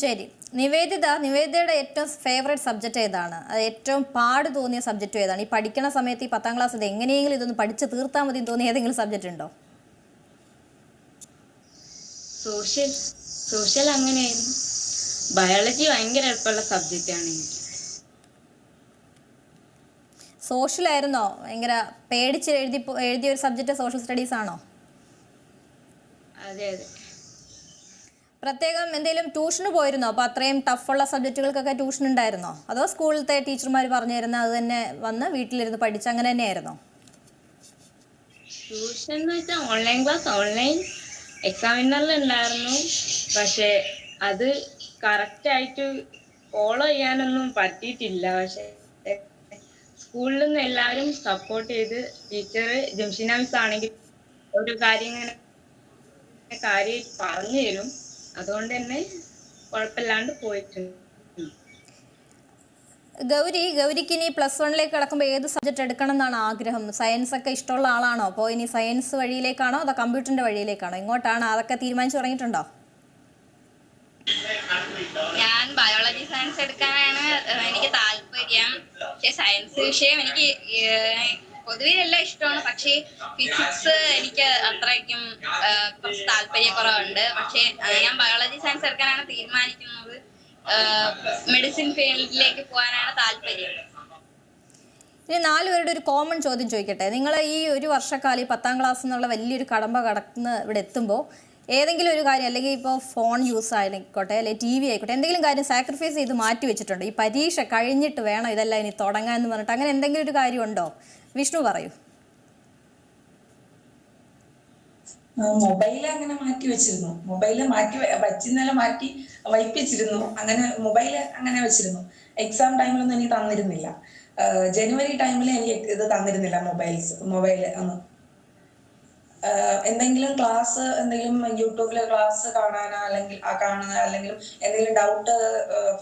Speaker 1: ശരി. നിവേദിത നിവേദിതയുടെ ഏറ്റവും ഫേവറേറ്റ് സബ്ജക്റ്റ് ഏതാണ്? അത് ഏറ്റവും പാട് തോന്നിയ സബ്ജക്റ്റ് ഏതാണ്? ഈ പഠിക്കണ സമയത്ത് ഈ പത്താം ക്ലാസ്സിൽ എങ്ങനെയെങ്കിലും ഇതൊന്ന് പഠിച്ച് തീർത്താൽ മതി എന്ന് തോന്നിയ ഏതെങ്കിലും സബ്ജക്റ്റ് ഉണ്ടോ?
Speaker 5: സോഷ്യൽ സോഷ്യൽ അങ്ങനെയായിരുന്നു. ബയോളജി ഭയങ്കര എളുപ്പമുള്ള സബ്ജക്റ്റ് ആണ്. എനിക്ക്
Speaker 1: സോഷ്യൽ ആയിരുന്നോ ഭയങ്കര പേടിച്ച് എഴുതി എഴുതിയ ഒരു സബ്ജക്റ്റ് സോഷ്യൽ സ്റ്റഡീസ് ആണോ?
Speaker 5: അതെ അതെ.
Speaker 1: പ്രത്യേകം എന്തെങ്കിലും ട്യൂഷന് പോയിരുന്നോ? അപ്പോൾ അത്രയും ടഫുള്ള സബ്ജക്റ്റുകൾക്കൊക്കെ ട്യൂഷൻ ഉണ്ടായിരുന്നോ? അതോ സ്കൂളിലത്തെ ടീച്ചർമാർ പറഞ്ഞു തരുന്ന അത് തന്നെ വന്ന് വീട്ടിലിരുന്ന് പഠിച്ച അങ്ങനെ തന്നെയായിരുന്നോ?
Speaker 5: ട്യൂഷൻ എന്ന് വെച്ചാൽ ഓൺലൈൻ ക്ലാസ് ഓൺലൈൻ എക്സാമിനറിൽ ഉണ്ടായിരുന്നു. പക്ഷേ അത് കറക്റ്റ് ആയിട്ട് ഫോളോ ചെയ്യാനൊന്നും പറ്റിയിട്ടില്ല. പക്ഷെ സ്കൂളിൽ നിന്ന് എല്ലാവരും സപ്പോർട്ട് ചെയ്ത് ടീച്ചർ ജംഷിന മിസ് ആണെങ്കിൽ ഒരു കാര്യം ഇങ്ങനെ കാര്യം പറഞ്ഞു തരും. അതുകൊണ്ട് തന്നെ കുഴപ്പമില്ലാണ്ട് പോയിട്ടുണ്ട്.
Speaker 1: ഗൗരി ഗൗരിക്ക് ഇനി പ്ലസ് വണ്ണിലേക്ക് കടക്കുമ്പോൾ ഏത് സബ്ജക്റ്റ് എടുക്കണം എന്നാണ് ആഗ്രഹം? സയൻസ് ഒക്കെ ഇഷ്ടമുള്ള ആളാണോ? അപ്പോൾ ഇനി സയൻസ് വഴിയിലേക്കാണോ അതോ കമ്പ്യൂട്ടറിന്റെ വഴിയിലേക്കാണോ? ഇങ്ങോട്ടാണ് അതൊക്കെ തീരുമാനിച്ചു തുടങ്ങിയിട്ടുണ്ടോ?
Speaker 4: ഞാൻ ബയോളജി സയൻസ് എടുക്കാനാണ് എനിക്ക് താല്പര്യം. പക്ഷെ സയൻസ് വിഷയം എനിക്ക് പൊതുവേ എല്ലാം ഇഷ്ടമാണ്. പക്ഷേ ഫിസിക്സ് എനിക്ക് അത്രയ്ക്കും കുറച്ച് താല്പര്യക്കുറവുണ്ട്. പക്ഷേ ഞാൻ ബയോളജി സയൻസ് എടുക്കാനാണ് തീരുമാനിക്കുന്നത്. മെഡിസിൻ ഫീൽഡിലേക്ക് പോകാനാണ് താല്പര്യം.
Speaker 1: ഇനി നാലുപേരുടെ ഒരു കോമൺ ചോദ്യം ചോദിക്കട്ടെ. നിങ്ങൾ ഈ ഒരു വർഷക്കാലം ഈ പത്താം ക്ലാസ് എന്നുള്ള വലിയൊരു കടമ്പ കടന്ന് ഇവിടെ എത്തുമ്പോൾ ഏതെങ്കിലും ഒരു കാര്യം അല്ലെങ്കിൽ ഇപ്പോൾ ഫോൺ യൂസ് ആയിക്കോട്ടെ അല്ലെങ്കിൽ ടി വി ആയിക്കോട്ടെ എന്തെങ്കിലും കാര്യം സാക്രിഫൈസ് ചെയ്ത് മാറ്റി വെച്ചിട്ടുണ്ട്. ഈ പരീക്ഷ കഴിഞ്ഞിട്ട് വേണം ഇതെല്ലാം ഇനി തുടങ്ങാൻ എന്ന് പറഞ്ഞിട്ട് അങ്ങനെ എന്തെങ്കിലും ഒരു കാര്യം ഉണ്ടോ? വിഷ്ണു പറയൂ.
Speaker 3: മൊബൈൽ അങ്ങനെ മാറ്റി വെച്ചിരുന്നു. മൊബൈൽ മാറ്റി വച്ചിന്നലെ മാറ്റി വൈപ്പിച്ചിരുന്നു അങ്ങനെ മൊബൈൽ അങ്ങനെ വെച്ചിരുന്നു. എക്സാം ടൈമിലൊന്നും എനിക്ക് തന്നിരുന്നില്ല. ജനുവരി ടൈമിൽ എനിക്ക് ഇത് തന്നിരുന്നില്ല മൊബൈൽസ് മൊബൈൽ ഒന്നും. എന്തെങ്കിലും ക്ലാസ് എന്തെങ്കിലും യൂട്യൂബിലെ ക്ലാസ് കാണാനോ അല്ലെങ്കിൽ കാണുന്ന അല്ലെങ്കിൽ എന്തെങ്കിലും ഡൗട്ട്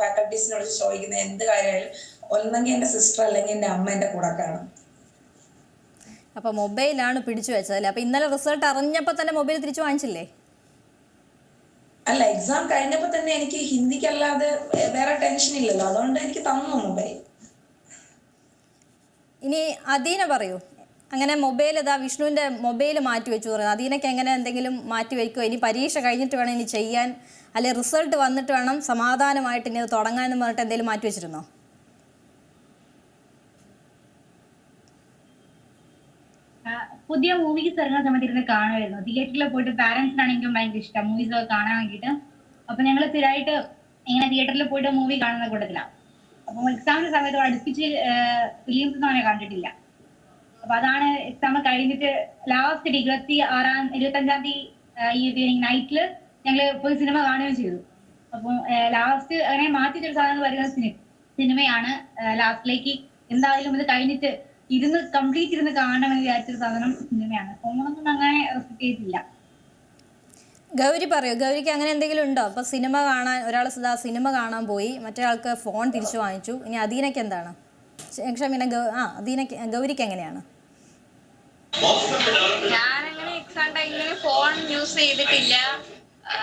Speaker 3: ഫാക്കൽറ്റീസിനോട് ചോദിക്കുന്ന എന്ത് കാര്യമായാലും ഒന്നെങ്കിൽ എന്റെ സിസ്റ്റർ അല്ലെങ്കിൽ എന്റെ അമ്മ എന്റെ കൂടെ കാണും.
Speaker 1: അപ്പൊ മൊബൈലാണ് പിടിച്ചു വെച്ചത് അല്ലേ അപ്പോൾ ഇന്നലെ റിസൾട്ട് അറിഞ്ഞപ്പോ തന്നെ മൊബൈൽ തിരിച്ചു വാങ്ങിച്ചില്ലേ?
Speaker 3: അല്ല എക്സാം കഴിഞ്ഞപ്പോ തന്നെ എനിക്ക് ഹിന്ദിക്കല്ലാതെ വേറെ ടെൻഷൻ ഇല്ലല്ലോ. അതുകൊണ്ട് എനിക്ക് തന്നു മൊബൈൽ.
Speaker 1: ഇനി അദീന പറയൂ. അങ്ങനെ മൊബൈൽ ഇതാ വിഷ്ണുവിന്റെ മൊബൈൽ മാറ്റി വെച്ചു പറയുന്നത്. അതിനൊക്കെ എങ്ങനെ എന്തെങ്കിലും മാറ്റി വയ്ക്കുമോ ഇനി പരീക്ഷ കഴിഞ്ഞിട്ട് വേണം ഇനി ചെയ്യാൻ. അല്ലെ റിസൾട്ട് വന്നിട്ട് വേണം സമാധാനമായിട്ട് ഇനി അത് തുടങ്ങാൻ പറഞ്ഞിട്ട് എന്തെങ്കിലും മാറ്റി വെച്ചിരുന്നോ?
Speaker 2: പുതിയ മൂവീസ് ഇറങ്ങുന്ന സമയത്ത് ഇരുന്ന് കാണുമായിരുന്നു. തിയേറ്ററിൽ പോയിട്ട് പാരന്റ്സിനാണെങ്കിലും ഭയങ്കര ഇഷ്ടം. മൂവീസ് ഒക്കെ കാണാൻ വേണ്ടിയിട്ട്. അപ്പൊ ഞങ്ങൾ സ്ഥിരമായിട്ട് ഇങ്ങനെ തിയേറ്ററിൽ പോയിട്ട് മൂവി കാണുന്ന കൂട്ടത്തിലാണ് അപ്പൊ എക്സാമിന്റെ സമയത്ത് അടുപ്പിച്ച് ഫിലിംസ് ഒന്നും അങ്ങനെ കണ്ടിട്ടില്ല. അപ്പൊ അതാണ് എക്സാം കഴിഞ്ഞിട്ട് ലാസ്റ്റ് ഇരുപത്തി ആറാം ഇരുപത്തി അഞ്ചാം തീയതി ഈ ഈവനിങ് നൈറ്റിൽ ഞങ്ങൾ പോയി സിനിമ കാണുകയും ചെയ്തു. അപ്പൊ ലാസ്റ്റ് അങ്ങനെ മാറ്റി ഒരു സാധനം വരുന്ന സിനി- സിനിമയാണ് ലാസ്റ്റിലേക്ക് എന്തായാലും ഇത് കഴിഞ്ഞിട്ട് ഇരുന്ന് കംപ്ലീറ്റ് ഇരുന്ന് കാണണമെന്ന് വിചാരിച്ചൊരു സാധനം സിനിമയാണ് ഫോണൊന്നും അങ്ങനെ റെസ്പെക്ട് ചെയ്തില്ല
Speaker 1: ഗൗരി പറയൂ. ഗൗരിക്ക് അങ്ങനെ എന്തെങ്കിലും ഉണ്ടോ? അപ്പൊ സിനിമ കാണാൻ ഒരാൾ സദാ സിനിമ കാണാൻ പോയി മറ്റേ ആൾക്ക് ഫോൺ തിരിച്ചു വാങ്ങിച്ചു. ഇനി അദീനയ്ക്ക് എന്താണ്? ക്ഷമിന ഗൗ ആ അദീനയ്ക്ക് ഗൗരിക്ക് എങ്ങനെയാണ്?
Speaker 4: ഞാൻ അങ്ങനെ എക്സാം ടൈമിൽ ഫോൺ യൂസ് ചെയ്തിട്ടില്ല.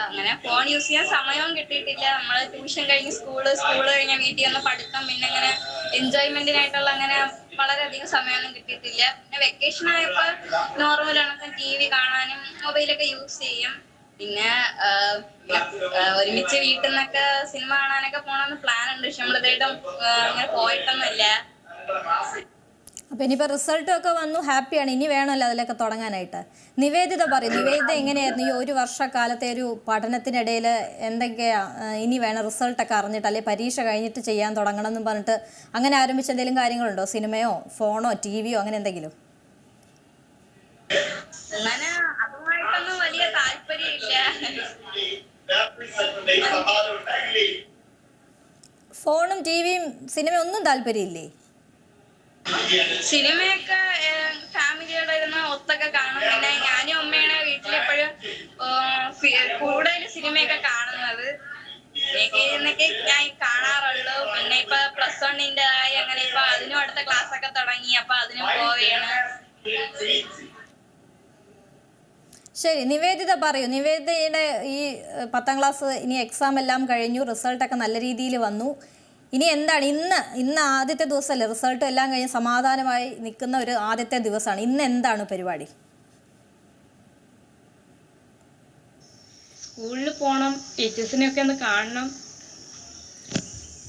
Speaker 4: അങ്ങനെ ഫോൺ യൂസ് ചെയ്യാൻ സമയവും കിട്ടിയിട്ടില്ല. നമ്മൾ ട്യൂഷൻ കഴിഞ്ഞ് സ്കൂൾ സ്കൂൾ കഴിഞ്ഞ വീട്ടിൽ വന്ന് പഠിത്തം പിന്നെ അങ്ങനെ എൻജോയ്മെന്റിനായിട്ടുള്ള അങ്ങനെ വളരെയധികം സമയമൊന്നും കിട്ടിയിട്ടില്ല. പിന്നെ വെക്കേഷൻ ആയപ്പോൾ നോർമൽ കണക്ക് ടി വി കാണാനും മൊബൈലൊക്കെ യൂസ് ചെയ്യും. പിന്നെ ഒരുമിച്ച് വീട്ടിൽ നിന്നൊക്കെ സിനിമ കാണാനൊക്കെ പോകണമെന്ന് പ്ലാൻ ഉണ്ട്. പക്ഷെ നമ്മളിതായിട്ടും അങ്ങനെ പോയിട്ടൊന്നുമില്ല.
Speaker 1: അപ്പോൾ ഇനിയിപ്പോൾ റിസൾട്ട് ഒക്കെ വന്നു ഹാപ്പിയാണ് ഇനി വേണമല്ലോ അതിലൊക്കെ തുടങ്ങാനായിട്ട്. നിവേദിത പറയും നിവേദിത എങ്ങനെയായിരുന്നു ഈ ഒരു വർഷക്കാലത്തെ ഒരു പഠനത്തിനിടയിൽ എന്തൊക്കെയാ ഇനി വേണം റിസൾട്ടൊക്കെ അറിഞ്ഞിട്ട് അല്ലെങ്കിൽ പരീക്ഷ കഴിഞ്ഞിട്ട് ചെയ്യാൻ തുടങ്ങണം എന്ന് പറഞ്ഞിട്ട് അങ്ങനെ ആരംഭിച്ച എന്തെങ്കിലും കാര്യങ്ങളുണ്ടോ? സിനിമയോ ഫോണോ ടി വിയോ അങ്ങനെ എന്തെങ്കിലും?
Speaker 4: അങ്ങനെ അതുമായിട്ടൊന്നും വലിയ താല്പര്യമില്ല.
Speaker 1: ഫോണും ടി വിയും സിനിമയും ഒന്നും താല്പര്യമില്ലേ?
Speaker 4: സിനിമയൊക്കെ ഫാമിലിയോടെ ഇരുന്ന് ഒത്തൊക്കെ കാണും. പിന്നെ ഞാനും അമ്മയാണ് വീട്ടിലെപ്പോഴും കൂടുതൽ സിനിമയൊക്കെ കാണുന്നത്. ഇങ്ങനെയൊക്കെ ഞാൻ കാണാറുള്ളൂ. പിന്നെ ഇപ്പൊ പ്ലസ് വണ്ണിന്റെ ആയി അങ്ങനെ ഇപ്പൊ അതിനും അടുത്ത ക്ലാസ് ഒക്കെ തുടങ്ങി അപ്പൊ അതിനും പോവുകയാണ്.
Speaker 1: ശരി നിവേദിത പറയൂ. നിവേദിതയുടെ ഈ പത്താം ക്ലാസ് ഇനി എക്സാം എല്ലാം കഴിഞ്ഞു. റിസൾട്ടൊക്കെ നല്ല രീതിയിൽ വന്നു. ഇനി എന്താണ്? ഇന്ന് ഇന്ന് ആദ്യത്തെ ദിവസമല്ലേ? റിസൾട്ട് എല്ലാം കഴിഞ്ഞ് സമാധാനമായി നിൽക്കുന്ന ഒരു ആദ്യത്തെ ദിവസമാണ്. ഇന്ന് എന്താണ് പരിപാടി?
Speaker 5: സ്കൂളിൽ പോകണം ടീച്ചേഴ്സിനെയൊക്കെ ഒന്ന് കാണണം.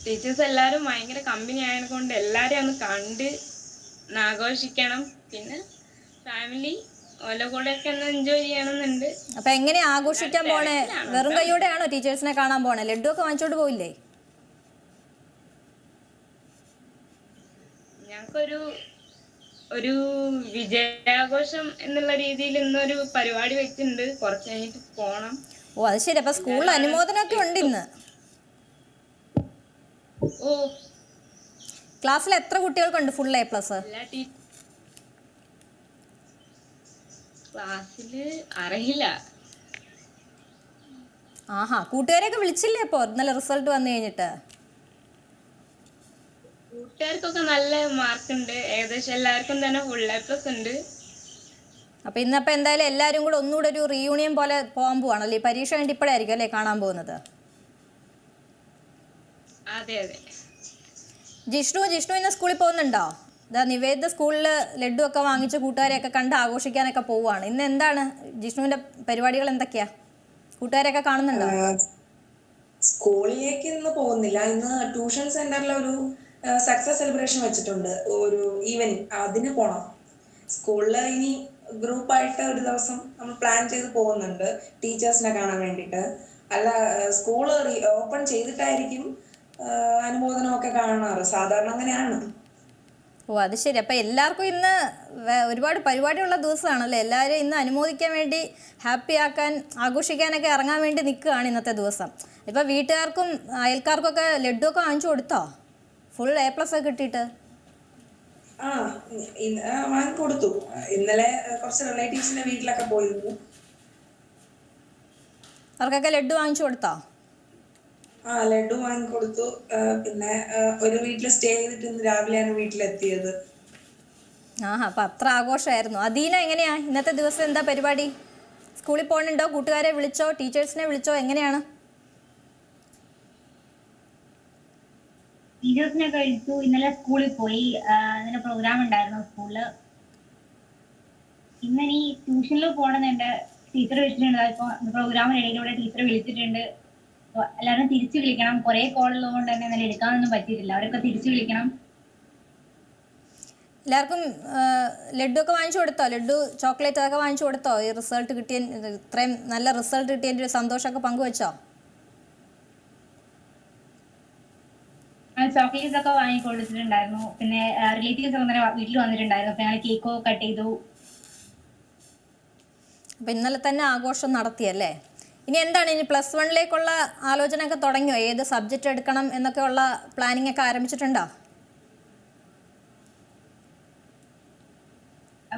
Speaker 5: ടീച്ചേഴ്സ് എല്ലാവരും ഭയങ്കര കമ്പനി ആയത് കൊണ്ട് എല്ലാവരെയും ഒന്ന് കണ്ട് ആഘോഷിക്കണം. പിന്നെ ഫാമിലി ഓല കൂടെയൊക്കെ ഒന്ന് എൻജോയ് ചെയ്യണമെന്നുണ്ട്.
Speaker 1: അപ്പൊ എങ്ങനെ ആഘോഷിക്കാൻ പോണേ? വെറും കൈയോടെയാണോ ടീച്ചേഴ്സിനെ കാണാൻ പോണേ? ലഡു ഒക്കെ വാങ്ങിച്ചോണ്ട് പോയില്ലേ
Speaker 5: ഞങ്ങൾക്കൊരു ഒരു വിജയാഘോഷം എന്നുള്ള രീതിയിൽ ഇന്നൊരു പരിപാടി വെച്ചിട്ടുണ്ട്. കുറച്ച് കഴിഞ്ഞിട്ട് പോണം.
Speaker 1: ഓ അത് ശരി. അപ്പൊ സ്കൂളിൽ അനുമോദനമൊക്കെ ഉണ്ട് ഇന്ന്?
Speaker 5: ഓ.
Speaker 1: ക്ലാസ്സിൽ എത്ര കുട്ടികൾക്കുണ്ട് ഫുൾ എ പ്ലസ്?
Speaker 5: ക്ലാസ്സിൽ അറിയില്ല.
Speaker 1: ആഹാ കൂട്ടുകാരെയൊക്കെ വിളിച്ചില്ലേ ഇപ്പോ ഇന്നലെ റിസൾട്ട് വന്നു കഴിഞ്ഞിട്ട്.
Speaker 5: കൂട്ടുകാർക്കൊക്കെ നല്ല മാർക്ക് ഉണ്ട്. ഏകദേശം എല്ലാവർക്കും തന്നെ ഫുൾ എ പ്ലസ് ഉണ്ട്.
Speaker 1: അപ്പൊ ഇന്നപ്പോ എന്തായാലും എല്ലാരും കൂടെ ഒന്നുകൂടെ ഒരു റീയൂണിയൻ പോലെ പോകാൻ പോവാണല്ലേ ഈ പരീക്ഷ കഴിഞ്ഞിട്ട് ഇപ്പോഴായിരിക്കും അല്ലേ കാണാൻ പോകുന്നത്?
Speaker 5: അതെ അതെ.
Speaker 1: ജിഷ്ണു ജിഷ്ണു ഇന്ന് സ്കൂളിൽ പോകുന്നുണ്ടോ? ഇതാ നിവേദ സ്കൂളിൽ ലഡു ഒക്കെ വാങ്ങിച്ച് കൂട്ടുകാരെയൊക്കെ കണ്ട് ആഘോഷിക്കാനൊക്കെ പോവുകയാണ് ഇന്ന് എന്താണ്? ജിഷ്ണുവിന്റെ പരിപാടികൾ എന്തൊക്കെയാ? കൂട്ടുകാരെയൊക്കെ കാണുന്നുണ്ടോ?
Speaker 3: സ്കൂളിലേക്ക് ഇന്ന് പോകുന്നില്ല. ഇന്ന് ട്യൂഷൻ സെന്ററിൽ ഒരു സക്സസ് സെലിബ്രേഷൻ വെച്ചിട്ടുണ്ട്. ഒരു ഈവനിങ് അതിന് പോണം. സ്കൂളിൽ ഇനി ഗ്രൂപ്പായിട്ട് ഒരു ദിവസം നമ്മൾ പ്ലാൻ ചെയ്ത് പോകുന്നുണ്ട്. ടീച്ചേഴ്സിനെ കാണാൻ വേണ്ടിയിട്ട്. അല്ല സ്കൂൾ ഓപ്പൺ ചെയ്തിട്ടായിരിക്കും അനുമോദനമൊക്കെ കാണാറ്. സാധാരണ അങ്ങനെയാണ്.
Speaker 1: ഓ അത് ശരി. അപ്പൊ എല്ലാവർക്കും ഇന്ന് ഒരുപാട് പരിപാടിയുള്ള ദിവസമാണല്ലേ? എല്ലാവരും ഇന്ന് അനുമോദിക്കാൻ വേണ്ടി ഹാപ്പി ആക്കാൻ ആഘോഷിക്കാനൊക്കെ ഇറങ്ങാൻ വേണ്ടി നിൽക്കുകയാണ് ഇന്നത്തെ ദിവസം. ഇപ്പൊ വീട്ടുകാർക്കും അയൽക്കാർക്കൊക്കെ ലഡു ഒക്കെ വാങ്ങിച്ചു കൊടുത്തോ? ഫുൾ എ പ്ലസ് ഒക്കെ കിട്ടിയിട്ട്?
Speaker 3: ആ ഇന്ന് ആ, വാങ്ങിക്കൊടുത്തു ഇന്നലെ കുറച്ച് റിലേറ്റീവ്സിന്റെ വീട്ടിലൊക്കെ പോയിരുന്നു.
Speaker 1: അവർക്കൊക്കെ ലഡു വാങ്ങിച്ചു കൊടുത്തോ?
Speaker 3: ആ ലഡു വാങ്ങി കൊടുത്തു. പിന്നെ ഒരു വീട്ടിൽ സ്റ്റേ ചെയ്തിട്ട് ഇന്ന് രാവിലെയാണ് വീട്ടിലെത്തിയത്.
Speaker 1: ആ അപ്പൊ അത്ര ആഘോഷമായിരുന്നു. അദീന എങ്ങനെയാ? ഇന്നത്തെ ദിവസം എന്താ പരിപാടി? സ്കൂളിൽ പോകുന്നുണ്ടോ കൂട്ടുകാരെ വിളിച്ചോ? ടീച്ചേഴ്സിനെ വിളിച്ചോ? എങ്ങനെയാണ്?
Speaker 2: ടീച്ചേഴ്സിനെ കഴിച്ചു. ഇന്നലെ സ്കൂളിൽ പോയി. അങ്ങനെ പ്രോഗ്രാം ഉണ്ടായിരുന്നു സ്കൂളിൽ. ഇന്നിനി ട്യൂഷനിൽ പോകണമെന്നുണ്ട് ടീച്ചർ വിളിച്ചിട്ടുണ്ട്. ഇപ്പൊ പ്രോഗ്രാമിനിടയിലൂടെ ടീച്ചർ വിളിച്ചിട്ടുണ്ട്. എല്ലാവരും തിരിച്ചു വിളിക്കണം. കുറെ കോൾ ഉള്ളതുകൊണ്ട് തന്നെ ഇന്നലെ എടുക്കാനൊന്നും പറ്റിയിട്ടില്ല. അവരൊക്കെ തിരിച്ചു വിളിക്കണം.
Speaker 1: എല്ലാവർക്കും ലഡു ഒക്കെ വാങ്ങിച്ചു കൊടുത്തോ? ലഡു ചോക്ലേറ്റ് അതൊക്കെ വാങ്ങിച്ചു കൊടുത്തോ? ഈ റിസൾട്ട് കിട്ടിയ ഇത്രയും നല്ല റിസൾട്ട് കിട്ടിയതിന്റെ ഒരു സന്തോഷമൊക്കെ പങ്കുവെച്ചോ?
Speaker 2: ചോക്ലേറ്റ്സ് ഒക്കെ വാങ്ങി കൊടുത്തിട്ടുണ്ടായിരുന്നു പിന്നെ റിലേറ്റീവ്സ് ഒക്കെ വീട്ടിൽ വന്നിട്ടുണ്ടായിരുന്നു. അപ്പൊ ഞങ്ങൾ കേക്കോ കട്ട് ചെയ്തു.
Speaker 1: അപ്പൊ ഇന്നലെ തന്നെ ആഘോഷം നടത്തിയല്ലേ? ഇനി എന്താണ്? ഇനി പ്ലസ് വണ്ണിലേക്കുള്ള ആലോചന ഒക്കെ തുടങ്ങിയോ? ഏത് സബ്ജക്റ്റ് എടുക്കണം എന്നൊക്കെ ഉള്ള പ്ലാനിങ് ഒക്കെ ആരംഭിച്ചിട്ടുണ്ടോ?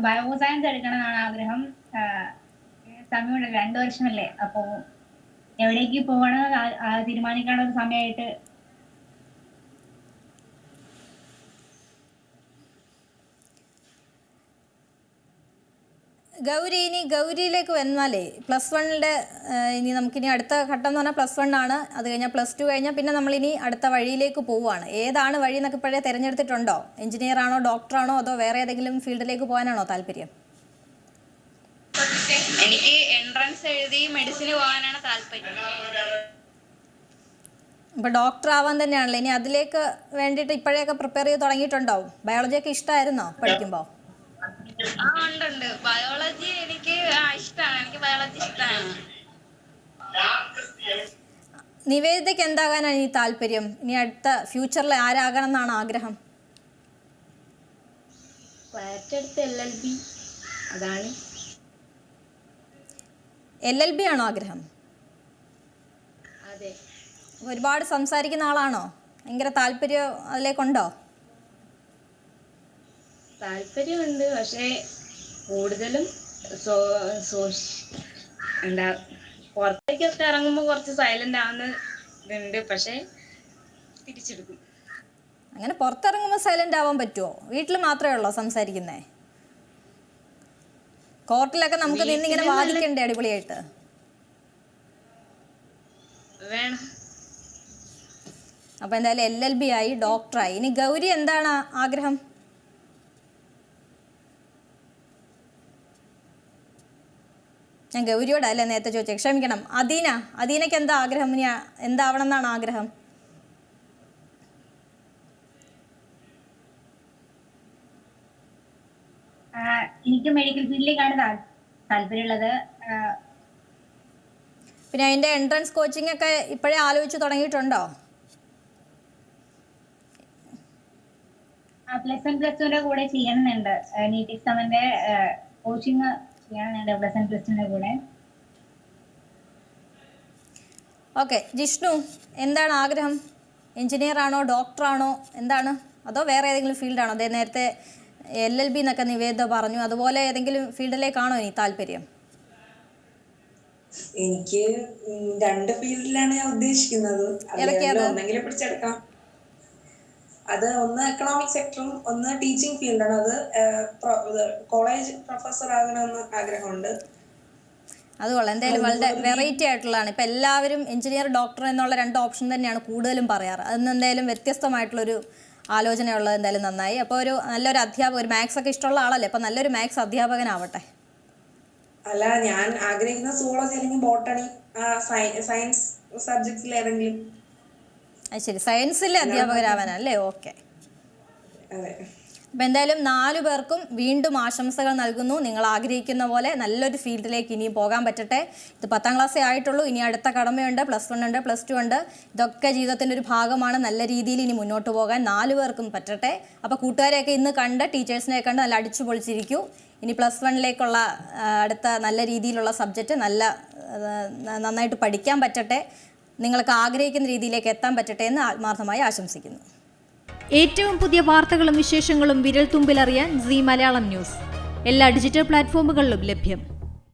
Speaker 2: ബയോ സയൻസ് എടുക്കണം എന്നാണ് ആഗ്രഹം സമയമുണ്ട്. രണ്ടു വർഷമല്ലേ. അപ്പോ എവിടേക്ക് പോകണം തീരുമാനിക്കാനുള്ള ഒരു സമയമായിട്ട്
Speaker 1: ഗൗരി ഇനി ഗൗരിയിലേക്ക് വന്നാലേ പ്ലസ് വണ്ണിന്റെ ഇനി നമുക്കിനി അടുത്ത ഘട്ടം എന്ന് പറഞ്ഞാൽ പ്ലസ് വൺ ആണ്. അത് കഴിഞ്ഞാൽ പ്ലസ് ടു കഴിഞ്ഞാൽ പിന്നെ നമ്മളിനി അടുത്ത വഴിയിലേക്ക് പോവുകയാണ്. ഏതാണ് വഴി എന്നൊക്കെ ഇപ്പോഴേ തിരഞ്ഞെടുത്തിട്ടുണ്ടോ? എഞ്ചിനീയർ ആണോ ഡോക്ടറാണോ അതോ വേറെ ഏതെങ്കിലും ഫീൽഡിലേക്ക് പോകാനാണോ താല്പര്യം?
Speaker 4: എനിക്ക് എൻട്രൻസ് എഴുതി മെഡിസിന് പോകാനാണ് താല്പര്യം.
Speaker 1: ഇപ്പൊ ഡോക്ടർ ആവാൻ തന്നെയാണല്ലോ. ഇനി അതിലേക്ക് വേണ്ടിയിട്ട് ഇപ്പോഴേയൊക്കെ പ്രിപ്പയർ ചെയ്ത് തുടങ്ങിയിട്ടുണ്ടോ ബയോളജിയൊക്കെ ഇഷ്ടമായിരുന്നോ പഠിക്കുമ്പോൾ
Speaker 4: ആ ഉണ്ട് ഉണ്ട് ബയോളജി എനിക്ക് ഇഷ്ടമാണ് എനിക്ക് ബയോളജി ഇഷ്ടമാണ്
Speaker 1: നിവേദിതയ്ക്ക് എന്താകാനാണ് ഈ താല്പര്യം? ഇനി അടുത്ത ഫ്യൂച്ചറിൽ ആരാകണം എന്നാണ് ആഗ്രഹം?
Speaker 5: അതാണ്.
Speaker 1: എൽ എൽ ബി ആണോ ആഗ്രഹം?
Speaker 5: അതെ.
Speaker 1: ഒരുപാട് സംസാരിക്കുന്ന ആളാണോ? ഭയങ്കര താല്പര്യം അതിലേക്കുണ്ടോ?
Speaker 5: താല്പര്യമുണ്ട്. പക്ഷേ കൂടുതലും സോ സോഷ് എന്താ പുറത്തേക്കൊക്കെ ഇറങ്ങുമ്പോൾ കുറച്ച് സൈലന്റ് ആവുന്ന ഇതുണ്ട് പക്ഷേ തിരിച്ചെടുക്കും.
Speaker 1: അങ്ങനെ പുറത്തിറങ്ങുമ്പോൾ സൈലന്റ് ആവാൻ പറ്റുമോ വീട്ടിൽ മാത്രമേ ഉള്ളോ സംസാരിക്കുന്നേ? കോർട്ടിലൊക്കെ നമുക്ക് നിന്നിങ്ങനെ വാദിക്കണ്ടേ അടിപൊളിയായിട്ട്?
Speaker 5: വേണം.
Speaker 1: അപ്പോൾ എന്തായാലും എൽ എൽ ബി ആയി ഡോക്ടറായി ഇനി ഗൗരി എന്താണ് ആഗ്രഹം? ഞാൻ ഗൗരിയോടല്ലേ നേരത്തെ ചോദിച്ചത് ക്ഷമിക്കണം. അദീന അദീനയ്ക്ക് എന്താ ആഗ്രഹം? എന്താവണം എന്നാണ് ആഗ്രഹം?
Speaker 2: എനിക്ക് മെഡിക്കൽ ഫീൽഡിലേക്കാണ് താല്പര്യമുള്ളത്.
Speaker 1: പിന്നെ അതിന്റെ എൻട്രൻസ് കോച്ചിങ് ഒക്കെ ഇപ്പോഴേ ആലോചിച്ച് തുടങ്ങിയിട്ടുണ്ടോ?
Speaker 2: പ്ലസ് വൺ പ്ലസ് ടുന്റെ കൂടെ ചെയ്യണമെന്നുണ്ട് നീറ്റ് എക്സാമിന്റെ കോച്ചിങ് പ്ലസ് പ്ലസ് കൂടെ.
Speaker 1: ഓക്കെ ജിഷ്ണു എന്താണ് ആഗ്രഹം? എഞ്ചിനീയർ ആണോ ഡോക്ടർ ആണോ എന്താണ്? അതോ വേറെ ഏതെങ്കിലും ഫീൽഡാണോ അതേ നേരത്തെ എൽ എൽ ബി എന്നൊക്കെ നിവേദ പറഞ്ഞു. അതുപോലെ ഏതെങ്കിലും ഫീൽഡിലേക്കാണോ ഇനി താല്പര്യം?
Speaker 3: എനിക്ക് രണ്ട് ഫീൽഡിലാണ് ഞാൻ ഉദ്ദേശിക്കുന്നത്? ഒന്നെങ്കിലും പിടിച്ചെടുക്കാം. അത് ഒന്ന് എക്കണോമിക് സെക്ടറും ഒന്ന് ടീച്ചിങ് ഫീൽഡാണ് അത് കോളേജ് പ്രൊഫസർ ആകണമെന്ന് ആഗ്രഹമുണ്ട്.
Speaker 1: അത് കൊള്ളാം. എന്തായാലും വളരെ വെറൈറ്റി ആയിട്ടുള്ളതാണ്. ഇപ്പം എല്ലാവരും എഞ്ചിനീയർ ഡോക്ടർ എന്നുള്ള രണ്ട് ഓപ്ഷൻ തന്നെയാണ് കൂടുതലും പറയാറ്. അതിന് എന്തായാലും വ്യത്യസ്തമായിട്ടുള്ളൊരു ആലോചനയുള്ളത് എന്തായാലും നന്നായി. അപ്പോൾ ഒരു നല്ലൊരു അധ്യാപകൻ ഒരു മാത്സ് ഒക്കെ ഇഷ്ടമുള്ള ആളല്ലേ? അപ്പം നല്ലൊരു മാത്സ് അധ്യാപകനാവട്ടെ.
Speaker 3: അല്ല ഞാൻ ആഗ്രഹിക്കുന്ന സുവോളജി അല്ലെങ്കിൽ ബോട്ടണി സയൻസ് സബ്ജക്ട്സിൽ ഏതെങ്കിലും
Speaker 1: അത് ശരി. സയൻസിലെ അധ്യാപകരാവാനല്ലേ ഓക്കെ.
Speaker 3: അതെ.
Speaker 1: അപ്പം എന്തായാലും നാലു പേർക്കും വീണ്ടും ആശംസകൾ നൽകുന്നു. നിങ്ങൾ ആഗ്രഹിക്കുന്ന പോലെ നല്ലൊരു ഫീൽഡിലേക്ക് ഇനിയും പോകാൻ പറ്റട്ടെ. ഇത് പത്താം ക്ലാസ്സേ ആയിട്ടുള്ളൂ. ഇനി അടുത്ത കടമയുണ്ട്. പ്ലസ് വൺ ഉണ്ട് പ്ലസ് ടു ഉണ്ട്. ഇതൊക്കെ ജീവിതത്തിന്റെ ഒരു ഭാഗമാണ്. നല്ല രീതിയിൽ ഇനി മുന്നോട്ട് പോകാൻ നാലു പേർക്കും പറ്റട്ടെ. അപ്പോൾ കൂട്ടുകാരെയൊക്കെ ഇന്ന് കണ്ട് ടീച്ചേഴ്സിനെ കണ്ട് നല്ല അടിച്ചു പൊളിച്ചിരിക്കൂ ഇനി പ്ലസ് വണ്ണിലേക്കുള്ള അടുത്ത നല്ല രീതിയിലുള്ള സബ്ജക്റ്റ് നല്ല നന്നായിട്ട് പഠിക്കാൻ പറ്റട്ടെ. നിങ്ങൾക്ക് ആഗ്രഹിക്കുന്ന രീതിയിലേക്ക് എത്താൻ പറ്റട്ടെ എന്ന് ആത്മാർത്ഥമായി ആശംസിക്കുന്നു.
Speaker 6: ഏറ്റവും പുതിയ വാർത്തകളും വിശേഷങ്ങളും വിരൽ തുമ്പിലറിയാൻ സി മലയാളം ന്യൂസ്. എല്ലാ ഡിജിറ്റൽ പ്ലാറ്റ്ഫോമുകളിലും ലഭ്യം.